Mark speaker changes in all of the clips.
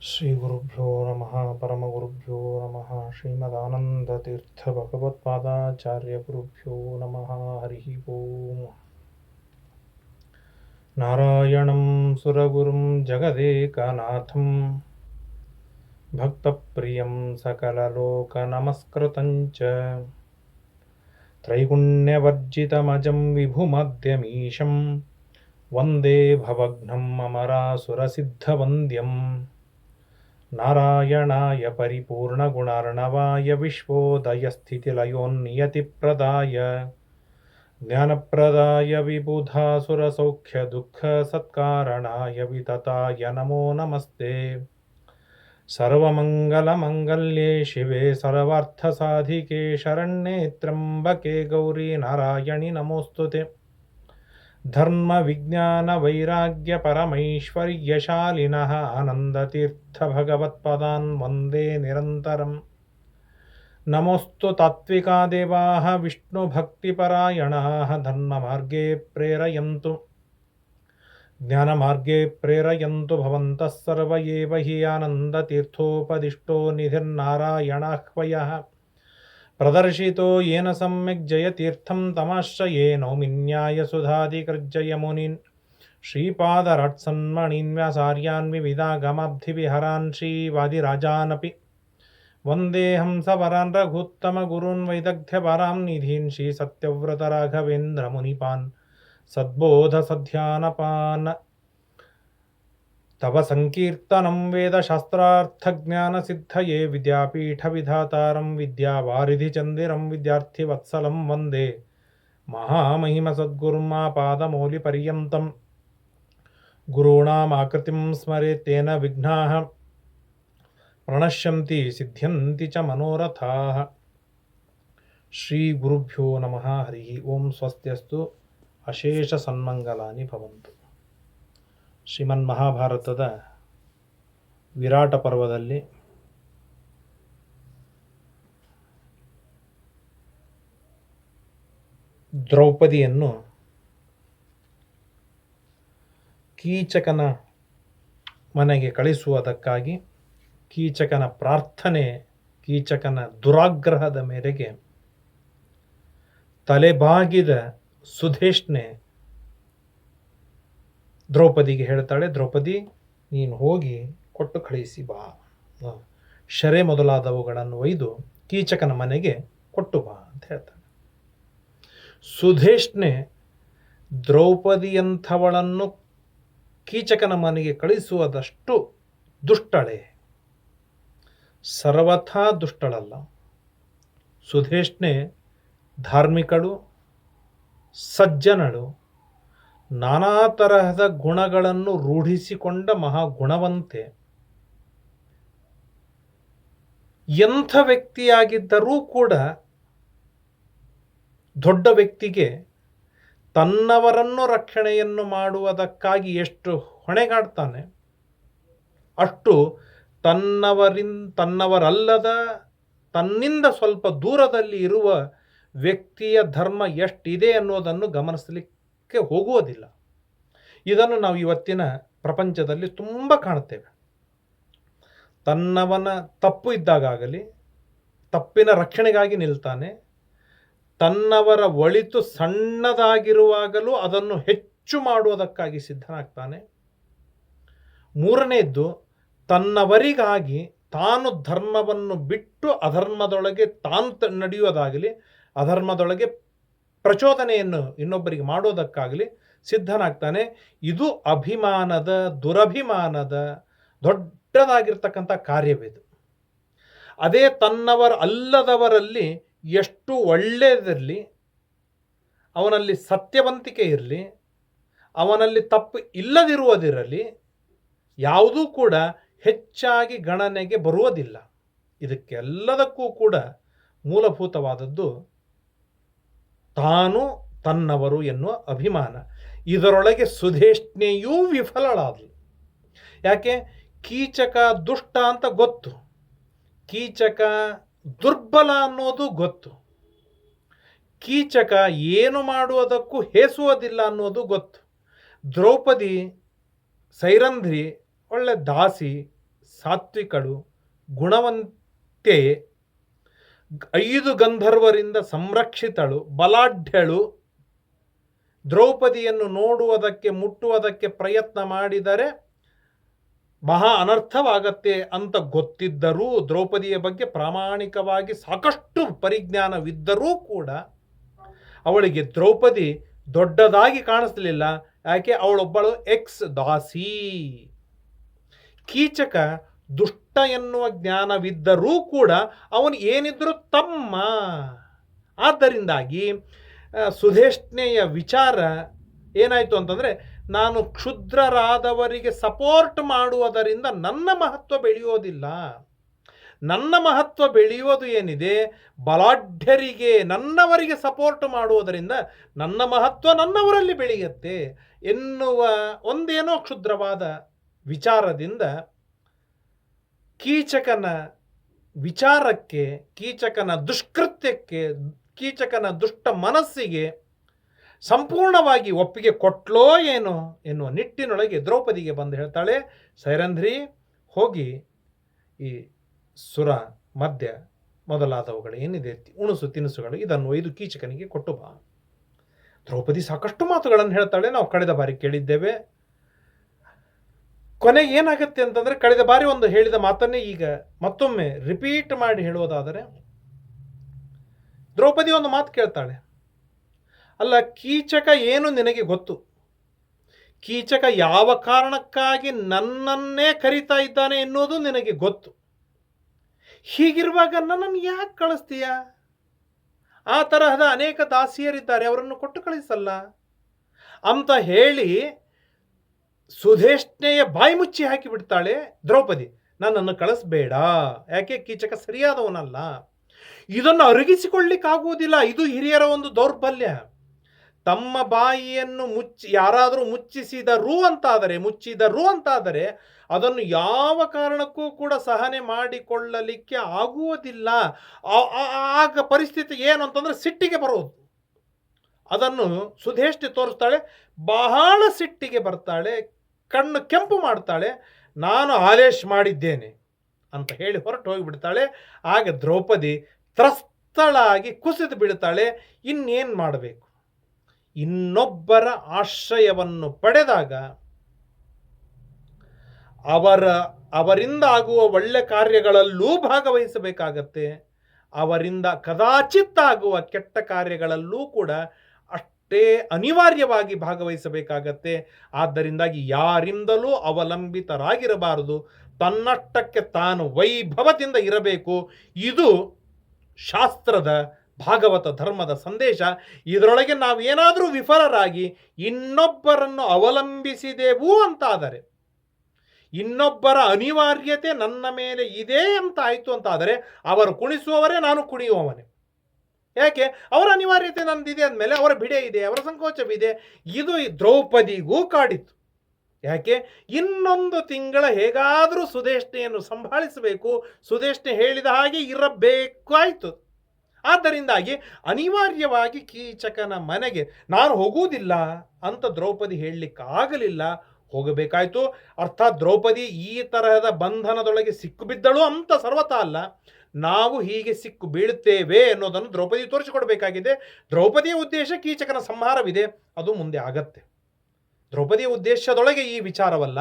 Speaker 1: శ్రీగురుభ్యో నమ పరమగురుభ్యో నమ శ్రీమదానందతీర్థభగవత్పాదాచార్యగురుభ్యో నమ హరి ఓం నారాయణం సురగురుం జగదేకనాథం భక్తప్రియం సకలలోకనమస్కృతం చ త్రైగుణ్యవర్జితమజం విభుమద్యమీశం వందే భవఘ్నం అమరాసురసిద్ధవంద్యం నారాయణాయ పరిపూర్ణగుణార్ణవాయ విశ్వోదయస్థితిలయోన్నియతిప్రదాయ జ్ఞానప్రదాయ విబుధాసురసౌఖ్యదుఃఖసత్కారణాయ వితతాయ నమో నమస్తే సర్వమంగళమంగళ్యే శివే సర్వార్థసాధికే శరణ్యే త్ర్యంబకే గౌరీ నారాయణి నమోస్తుతే नारायणि नमोऽस्तु ते धर्मविज्ञानवैराग्यपरमैश्वर्यशालिनः आनन्दतीर्थभगवत्पदान् वन्दे निरन्तरम् नमोऽस्तु तात्विका देवाः विष्णुभक्तिपरायणाः धर्ममार्गे प्रेरयन्तु ज्ञानमार्गे प्रेरयन्तु भवन्तः सर्व एव हि आनन्दतीर्थोपदिष्टो निधिर्नारायणाह्वयः प्रदर्शितो येन सम्यक् जयतीर्थं तमाश्रये नौमिन्यायसुधादिकृर्जयमुनीन् श्रीपादराट्सन्मणीन् व्यासार्यान् विविधागमाब्धिविहरान् श्रीवादिराजानपि। वंदे हंसवरान् रघुत्तमगुरून् वैदग्ध्यपरां निधीन् श्रीसत्यव्रतराघवेन्द्रमुनिपान्। सद्बोधसध्यानपान् తవ సంకీర్తనం వేదశాస్త్రార్థజ్ఞానసిద్ధయే విద్యాపీఠవిధాతారం విద్యావారిధిచందిరం విద్యార్థివత్సలం వందే महामहिमसद्गुरुमापादमौलिपर्यन्तं गुरूणामाकृतिं स्मरेत् तेन विघ्नाः प्रणश्यन्ति सिद्ध्यन्ति च मनोरथाः श्रीगुरुभ्यो नमः हरिः ॐ स्वस्त्यस्तु अशेषसन्मङ्गलानि भवन्तु ಶ್ರೀಮನ್ ಮಹಾಭಾರತದ ವಿರಾಟ ಪರ್ವದಲ್ಲಿ ದ್ರೌಪದಿಯನ್ನು ಕೀಚಕನ ಮನೆಗೆ ಕಳಿಸುವುದಕ್ಕಾಗಿ ಕೀಚಕನ ಪ್ರಾರ್ಥನೆ, ಕೀಚಕನ ದುರಾಗ್ರಹದ ಮೇರೆಗೆ ತಲೆಬಾಗಿದ ಸುಧೇಶ್ನೆ ದ್ರೌಪದಿಗೆ ಹೇಳ್ತಾಳೆ, ದ್ರೌಪದಿ, ನೀನು ಹೋಗಿ ಕೊಟ್ಟು ಕಳಿಸಿ ಬಾ. ಶರೆ ಮೊದಲಾದವುಗಳನ್ನು ಒಯ್ದು ಕೀಚಕನ ಮನೆಗೆ ಕೊಟ್ಟು ಬಾ, ಅಂತ ಹೇಳ್ತಾಳೆ. ಸುಧೇಶ್ನೆ ದ್ರೌಪದಿಯಂಥವಳನ್ನು ಕೀಚಕನ ಮನೆಗೆ ಕಳಿಸುವುದಷ್ಟು ದುಷ್ಟಳೆ. ಸರ್ವಥಾ ದುಷ್ಟಳಲ್ಲ. ಸುಧೇಶ್ನೆ ಧಾರ್ಮಿಕಳು, ಸಜ್ಜನಳು ನಾನಾ ತರಹದ ಗುಣಗಳನ್ನು ರೂಢಿಸಿಕೊಂಡ ಮಹಾಗುಣವಂತೆ. ಎಂಥ ವ್ಯಕ್ತಿಯಾಗಿದ್ದರೂ ಕೂಡ ದೊಡ್ಡ ವ್ಯಕ್ತಿಗೆ ತನ್ನವರನ್ನು ರಕ್ಷಣೆಯನ್ನು ಮಾಡುವುದಕ್ಕಾಗಿ ಎಷ್ಟು ಹೊಣೆಗಾಡ್ತಾನೆ. ಅಷ್ಟು ತನ್ನವರಿನ್, ತನ್ನವರಲ್ಲದ, ತನ್ನಿಂದ ಸ್ವಲ್ಪ ದೂರದಲ್ಲಿ ಇರುವ ವ್ಯಕ್ತಿಯ ಧರ್ಮ ಎಷ್ಟಿದೆ ಅನ್ನೋದನ್ನು ಗಮನಿಸಲಿಕ್ಕೆ ಹೋಗುವುದಿಲ್ಲ ಇದನ್ನು ನಾವು ಇವತ್ತಿನ ಪ್ರಪಂಚದಲ್ಲಿ ತುಂಬ ಕಾಣುತ್ತೇವೆ. ತನ್ನವನ ತಪ್ಪು ಇದ್ದಾಗಲಿ ತಪ್ಪಿನ ರಕ್ಷಣೆಗಾಗಿ ನಿಲ್ತಾನೆ, ತನ್ನವರ ಒಳಿತು ಸಣ್ಣದಾಗಿರುವಾಗಲೂ ಅದನ್ನು ಹೆಚ್ಚು ಮಾಡುವುದಕ್ಕಾಗಿ ಸಿದ್ಧನಾಗ್ತಾನೆ. ಮೂರನೆಯದ್ದು ತನ್ನವರಿಗಾಗಿ ತಾನು ಧರ್ಮವನ್ನು ಬಿಟ್ಟು ಅಧರ್ಮದೊಳಗೆ ತಾನು ನಡೆಯುವುದಾಗಲಿ, ಅಧರ್ಮದೊಳಗೆ ಪ್ರಚೋದನೆಯನ್ನು ಇನ್ನೊಬ್ಬರಿಗೆ ಮಾಡೋದಕ್ಕಾಗಲಿ ಸಿದ್ಧನಾಗ್ತಾನೆ. ಇದು ಅಭಿಮಾನದ, ದುರಭಿಮಾನದ ದೊಡ್ಡದಾಗಿರ್ತಕ್ಕಂಥ ಕಾರ್ಯವಿದು ಅದೇ ತನ್ನವರ ಅಲ್ಲದವರಲ್ಲಿ ಎಷ್ಟು ಒಳ್ಳೆಯದಿರಲಿ, ಅವನಲ್ಲಿ ಸತ್ಯವಂತಿಕೆ ಇರಲಿ, ಅವನಲ್ಲಿ ತಪ್ಪು ಇಲ್ಲದಿರುವುದಿರಲಿ, ಯಾವುದೂ ಕೂಡ ಹೆಚ್ಚಾಗಿ ಗಣನೆಗೆ ಬರುವುದಿಲ್ಲ. ಇದಕ್ಕೆಲ್ಲದಕ್ಕೂ ಕೂಡ ಮೂಲಭೂತವಾದದ್ದು ತಾನು ತನ್ನವರು ಎನ್ನುವ ಅಭಿಮಾನ. ಇದರೊಳಗೆ ಸುಧೇಷ್ಣೆಯೂ ವಿಫಲಳಾದಳು ಯಾಕೆ? ಕೀಚಕ ದುಷ್ಟ ಅಂತ ಗೊತ್ತು. ಕೀಚಕ ದುರ್ಬಲ ಅನ್ನೋದು ಗೊತ್ತು. ಕೀಚಕ ಏನು ಮಾಡುವುದಕ್ಕೂ ಹೇಸುವುದಿಲ್ಲ ಅನ್ನೋದು ಗೊತ್ತು. ದ್ರೌಪದಿ, ಸೈರಂಧ್ರಿ, ಒಳ್ಳೆ ದಾಸಿ, ಸಾತ್ವಿಕಳು, ಗುಣವಂತೆ ಐದು ಗಂಧರ್ವರಿಂದ ಸಂರಕ್ಷಿತಳು, ಬಲಾಢ್ಯಳು. ದ್ರೌಪದಿಯನ್ನು ನೋಡುವುದಕ್ಕೆ, ಮುಟ್ಟುವುದಕ್ಕೆ ಪ್ರಯತ್ನ ಮಾಡಿದರೆ ಮಹಾ ಅನರ್ಥವಾಗತ್ತೆ ಅಂತ ಗೊತ್ತಿದ್ದರೂ, ದ್ರೌಪದಿಯ ಬಗ್ಗೆ ಪ್ರಾಮಾಣಿಕವಾಗಿ ಸಾಕಷ್ಟು ಪರಿಜ್ಞಾನವಿದ್ದರೂ ಕೂಡ ಅವಳಿಗೆ ದ್ರೌಪದಿ ದೊಡ್ಡದಾಗಿ ಕಾಣಿಸ್ಲಿಲ್ಲ. ಯಾಕೆ? ಅವಳೊಬ್ಬಳು ಎಕ್ಸ್ ದಾಸಿ. ಕೀಚಕ ದುಷ್ಟ ಎನ್ನುವ ಜ್ಞಾನವಿದ್ದರೂ ಕೂಡ ಅವನು ಏನಿದ್ರೂ ತಮ್ಮ. ಆದ್ದರಿಂದಾಗಿ ಸುಧೇಷ್ಣೆಯ ವಿಚಾರ ಏನಾಯಿತು ಅಂತಂದರೆ, ನಾನು ಕ್ಷುದ್ರರಾದವರಿಗೆ ಸಪೋರ್ಟ್ ಮಾಡುವುದರಿಂದ ನನ್ನ ಮಹತ್ವ ಬೆಳೆಯೋದಿಲ್ಲ. ನನ್ನ ಮಹತ್ವ ಬೆಳೆಯೋದು ಏನಿದೆ? ಬಲಾಢ್ಯರಿಗೆ ನನ್ನವರಿಗೆ ಸಪೋರ್ಟ್ ಮಾಡುವುದರಿಂದ ನನ್ನ ಮಹತ್ವ ನನ್ನವರಲ್ಲಿ ಬೆಳೆಯುತ್ತೆ ಎನ್ನುವ ಒಂದೇನೋ ಕ್ಷುದ್ರವಾದ ವಿಚಾರದಿಂದ ಕೀಚಕನ ವಿಚಾರಕ್ಕೆ, ಕೀಚಕನ ದುಷ್ಕೃತ್ಯಕ್ಕೆ, ಕೀಚಕನ ದುಷ್ಟ ಮನಸ್ಸಿಗೆ ಸಂಪೂರ್ಣವಾಗಿ ಒಪ್ಪಿಗೆ ಕೊಟ್ಲೋ ಏನೋ ಎನ್ನುವ ನಿಟ್ಟಿನೊಳಗೆ ದ್ರೌಪದಿಗೆ ಬಂದು ಹೇಳ್ತಾಳೆ, ಸೈರಂಧ್ರಿ, ಹೋಗಿ ಈ ಸುರ ಮದ್ಯ ಮೊದಲಾದವುಗಳು ಏನಿದೆ, ಉಣಸು, ತಿನಿಸುಗಳು, ಇದನ್ನು ಒಯ್ದು ಕೀಚಕನಿಗೆ ಕೊಟ್ಟು ಬಾ. ದ್ರೌಪದಿ ಸಾಕಷ್ಟು ಮಾತುಗಳನ್ನು ಹೇಳ್ತಾಳೆ, ನಾವು ಕಳೆದ ಬಾರಿ ಕೇಳಿದ್ದೇವೆ. ಕೊನೆಗೆ ಏನಾಗುತ್ತೆ ಅಂತಂದ್ರೆ ಕಳೆದ ಬಾರಿ ಒಂದು ಹೇಳಿದ ಮಾತನ್ನೇ ಈಗ ಮತ್ತೊಮ್ಮೆ ರಿಪೀಟ್ ಮಾಡಿ ಹೇಳುವುದಾದರೆ, ದ್ರೌಪದಿ ಒಂದು ಮಾತು ಕೇಳ್ತಾಳೆ. ಅಲ್ಲ, ಕೀಚಕ ಏನು ನಿನಗೆ ಗೊತ್ತು? ಕೀಚಕ ಯಾವ ಕಾರಣಕ್ಕಾಗಿ ನನ್ನನ್ನೇ ಕರಿತಾ ಇದ್ದಾನೆ ಎನ್ನುವುದು ನಿನಗೆ ಗೊತ್ತು. ಹೀಗಿರುವಾಗ ನನ್ನನ್ನು ಯಾಕೆ ಕಳಿಸ್ತೀಯ? ಆ ತರಹದ ಅನೇಕ ದಾಸಿಯರಿದ್ದಾರೆ, ಅವರನ್ನು ಕೊಟ್ಟು ಕಳಿಸಲ್ಲ. ಅಂತ ಹೇಳಿ ಸುಧೇಷ್ಣೆಯ ಬಾಯಿ ಮುಚ್ಚಿ ಹಾಕಿ ಬಿಡ್ತಾಳೆ ದ್ರೌಪದಿ. ನನ್ನನ್ನು ಕಳಿಸ್ಬೇಡ. ಯಾಕೆ? ಕೀಚಕ ಸರಿಯಾದವನಲ್ಲ. ಇದನ್ನು ಅರಗಿಸಿಕೊಳ್ಳಿಕ್ಕಾಗುವುದಿಲ್ಲ. ಇದು ಹಿರಿಯರ ಒಂದು ದೌರ್ಬಲ್ಯ. ತಮ್ಮ ಬಾಯಿಯನ್ನು ಮುಚ್ಚಿ, ಯಾರಾದರೂ ಮುಚ್ಚಿಸಿದರು ಅಂತಾದರೆ ಮುಚ್ಚಿದರು ಅಂತಾದರೆ ಅದನ್ನು ಯಾವ ಕಾರಣಕ್ಕೂ ಕೂಡ ಸಹನೆ ಮಾಡಿಕೊಳ್ಳಲಿಕ್ಕೆ ಆಗುವುದಿಲ್ಲ. ಆಗ ಪರಿಸ್ಥಿತಿ ಏನು ಅಂತಂದ್ರೆ ಸಿಟ್ಟಿಗೆ ಬರೋದು. ಅದನ್ನು ಸುಧೇಷ್ಟಿ ತೋರಿಸ್ತಾಳೆ. ಬಹಳ ಸಿಟ್ಟಿಗೆ ಬರ್ತಾಳೆ. ಕಣ್ಣು ಕೆಂಪು ಮಾಡ್ತಾಳೆ, ನಾನು ಆದೇಶ ಮಾಡಿದ್ದೇನೆ ಅಂತ ಹೇಳಿ ಹೊರಟು ಹೋಗಿಬಿಡ್ತಾಳೆ. ಆಗ ದ್ರೌಪದಿ ತ್ರಸ್ತಳಾಗಿ ಕುಸಿದು ಬಿಡ್ತಾಳೆ ಇನ್ನೇನು ಮಾಡಬೇಕು? ಇನ್ನೊಬ್ಬರ ಆಶ್ರಯವನ್ನು ಪಡೆದಾಗ ಅವರ, ಅವರಿಂದ ಆಗುವ ಒಳ್ಳೆ ಕಾರ್ಯಗಳಲ್ಲೂ ಭಾಗವಹಿಸಬೇಕಾಗತ್ತೆ. ಅವರಿಂದ ಕದಾಚಿತ್ತಾಗುವ ಕೆಟ್ಟ ಕಾರ್ಯಗಳಲ್ಲೂ ಕೂಡ ಅಷ್ಟೇ ಅನಿವಾರ್ಯವಾಗಿ ಭಾಗವಹಿಸಬೇಕಾಗತ್ತೆ. ಆದ್ದರಿಂದಾಗಿ ಯಾರಿಂದಲೂ ಅವಲಂಬಿತರಾಗಿರಬಾರದು. ತನ್ನಷ್ಟಕ್ಕೆ ತಾನು ವೈಭವದಿಂದ ಇರಬೇಕು. ಇದು ಶಾಸ್ತ್ರದ ಭಾಗವತ ಧರ್ಮದ ಸಂದೇಶ. ಇದರೊಳಗೆ ನಾವು ಏನಾದರೂ ವಿಫಲರಾಗಿ ಇನ್ನೊಬ್ಬರನ್ನು ಅವಲಂಬಿಸಿದೆವು ಅಂತಾದರೆ, ಇನ್ನೊಬ್ಬರ ಅನಿವಾರ್ಯತೆ ನನ್ನ ಮೇಲೆ ಇದೆ ಅಂತ ಆಯಿತು ಅಂತಾದರೆ, ಅವರು ಕುಣಿಸುವವರೇ ನಾನು ಕುಣಿಯುವವನೇ. ಯಾಕೆ? ಅವರ ಅನಿವಾರ್ಯತೆ ನಂದಿದೆ ಅಂದಮೇಲೆ ಅವರ ಬಿಡೆ ಇದೆ, ಅವರ ಸಂಕೋಚವಿದೆ. ಇದು ದ್ರೌಪದಿಗೂ ಕಾಡಿತ್ತು. ಯಾಕೆ? ಇನ್ನೊಂದು ತಿಂಗಳ ಹೇಗಾದರೂ ಸುದೇಷ್ಣೆಯನ್ನು ಸಂಭಾಳಿಸಬೇಕು ಸುದೇಷ್ಣೆ ಹೇಳಿದ ಹಾಗೆ ಇರಬೇಕಾಯ್ತು ಆದ್ದರಿಂದಾಗಿ ಅನಿವಾರ್ಯವಾಗಿ ಕೀಚಕನ ಮನೆಗೆ, ನಾನು ಹೋಗುವುದಿಲ್ಲ ಅಂತ ದ್ರೌಪದಿ ಹೇಳಲಿಕ್ಕಾಗಲಿಲ್ಲ. ಹೋಗಬೇಕಾಯ್ತು. ಅರ್ಥಾತ್ ದ್ರೌಪದಿ ಈ ತರಹದ ಬಂಧನದೊಳಗೆ ಸಿಕ್ಕು ಬಿದ್ದಳು ಅಂತ ಸರ್ವತಾ ಅಲ್ಲ. ನಾವು ಹೀಗೆ ಸಿಕ್ಕು ಬೀಳುತ್ತೇವೆ ಅನ್ನೋದನ್ನು ದ್ರೌಪದಿ ತೋರಿಸಿಕೊಡಬೇಕಾಗಿದೆ. ದ್ರೌಪದಿಯ ಉದ್ದೇಶ ಕೀಚಕನ ಸಂಹಾರವಿದೆ, ಅದು ಮುಂದೆ ಆಗತ್ತೆ. ದ್ರೌಪದಿಯ ಉದ್ದೇಶದೊಳಗೆ ಈ ವಿಚಾರವಲ್ಲ.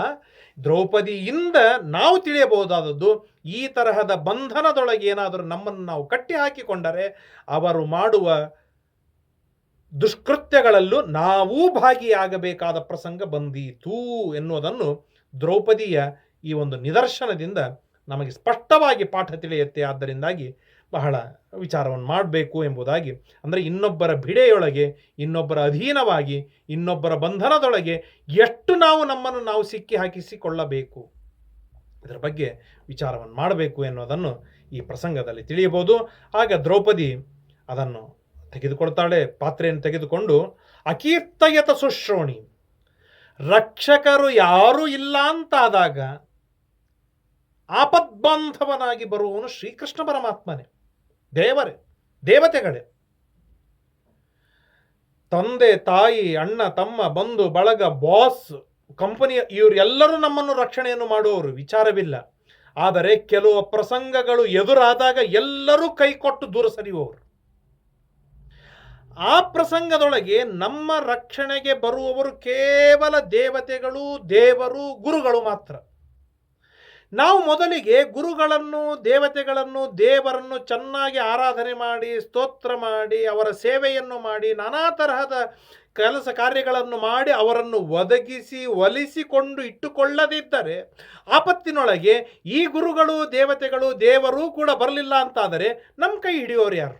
Speaker 1: ದ್ರೌಪದಿಯಿಂದ ನಾವು ತಿಳಿಯಬಹುದಾದದ್ದು, ಈ ತರಹದ ಬಂಧನದೊಳಗೆ ಏನಾದರೂ ನಮ್ಮನ್ನು ನಾವು ಕಟ್ಟಿ ಹಾಕಿಕೊಂಡರೆ ಅವರು ಮಾಡುವ ದುಷ್ಕೃತ್ಯಗಳಲ್ಲೂ ನಾವೂ ಭಾಗಿಯಾಗಬೇಕಾದ ಪ್ರಸಂಗ ಬಂದೀತು ಎನ್ನುವುದನ್ನು ದ್ರೌಪದಿಯ ಈ ಒಂದು ನಿದರ್ಶನದಿಂದ ನಮಗೆ ಸ್ಪಷ್ಟವಾಗಿ ಪಾಠ ತಿಳಿಯುತ್ತೆ. ಆದ್ದರಿಂದಾಗಿ ಬಹಳ ವಿಚಾರವನ್ನು ಮಾಡಬೇಕು ಎಂಬುದಾಗಿ. ಅಂದರೆ ಇನ್ನೊಬ್ಬರ ಬಿಡೆಯೊಳಗೆ ಇನ್ನೊಬ್ಬರ ಅಧೀನವಾಗಿ, ಇನ್ನೊಬ್ಬರ ಬಂಧನದೊಳಗೆ ಎಷ್ಟು ನಾವು ನಮ್ಮನ್ನು ನಾವು ಸಿಕ್ಕಿ ಹಾಕಿಸಿಕೊಳ್ಳಬೇಕು? ಇದರ ಬಗ್ಗೆ ವಿಚಾರವನ್ನು ಮಾಡಬೇಕು ಎನ್ನುವುದನ್ನು ಈ ಪ್ರಸಂಗದಲ್ಲಿ ತಿಳಿಯಬಹುದು. ಆಗ ದ್ರೌಪದಿ ಅದನ್ನು ತೆಗೆದುಕೊಳ್ತಾಳೆ, ಪಾತ್ರೆಯನ್ನು ತೆಗೆದುಕೊಂಡು ಅಕೀರ್ತಯತ ಸುಶ್ರೋಣಿ ರಕ್ಷಕರು ಯಾರೂ ಇಲ್ಲ ಅಂತಾದಾಗ ಆಪದ್ಬಾಂಧವನಾಗಿ ಬರುವವನು ಶ್ರೀಕೃಷ್ಣ ಪರಮಾತ್ಮನೇ. ದೇವರೇ, ದೇವತೆಗಳೇ. ತಂದೆ, ತಾಯಿ, ಅಣ್ಣ, ತಮ್ಮ, ಬಂಧು, ಬಳಗ, ಬಾಸ್, ಕಂಪನಿಯ ಇವರೆಲ್ಲರೂ ನಮ್ಮನ್ನು ರಕ್ಷಣೆಯನ್ನು ಮಾಡುವವರು, ವಿಚಾರವಿಲ್ಲ. ಆದರೆ ಕೆಲವು ಪ್ರಸಂಗಗಳು ಎದುರಾದಾಗ ಎಲ್ಲರೂ ಕೈಕೊಟ್ಟು ದೂರ ಸರಿಯುವವರು. ಆ ಪ್ರಸಂಗದೊಳಗೆ ನಮ್ಮ ರಕ್ಷಣೆಗೆ ಬರುವವರು ಕೇವಲ ದೇವತೆಗಳು, ದೇವರು, ಗುರುಗಳು ಮಾತ್ರ. ನಾವು ಮೊದಲಿಗೆ ಗುರುಗಳನ್ನು, ದೇವತೆಗಳನ್ನು, ದೇವರನ್ನು ಚೆನ್ನಾಗಿ ಆರಾಧನೆ ಮಾಡಿ, ಸ್ತೋತ್ರ ಮಾಡಿ, ಅವರ ಸೇವೆಯನ್ನು ಮಾಡಿ, ನಾನಾ ತರಹದ ಕೆಲಸ ಕಾರ್ಯಗಳನ್ನು ಮಾಡಿ ಅವರನ್ನು ಒದಗಿಸಿ, ಒಲಿಸಿಕೊಂಡು ಇಟ್ಟುಕೊಳ್ಳದಿದ್ದರೆ ಆಪತ್ತಿನೊಳಗೆ ಈ ಗುರುಗಳು, ದೇವತೆಗಳು, ದೇವರೂ ಕೂಡ ಬರಲಿಲ್ಲ ಅಂತಾದರೆ ನಮ್ಮ ಕೈ ಹಿಡಿಯೋರು ಯಾರು?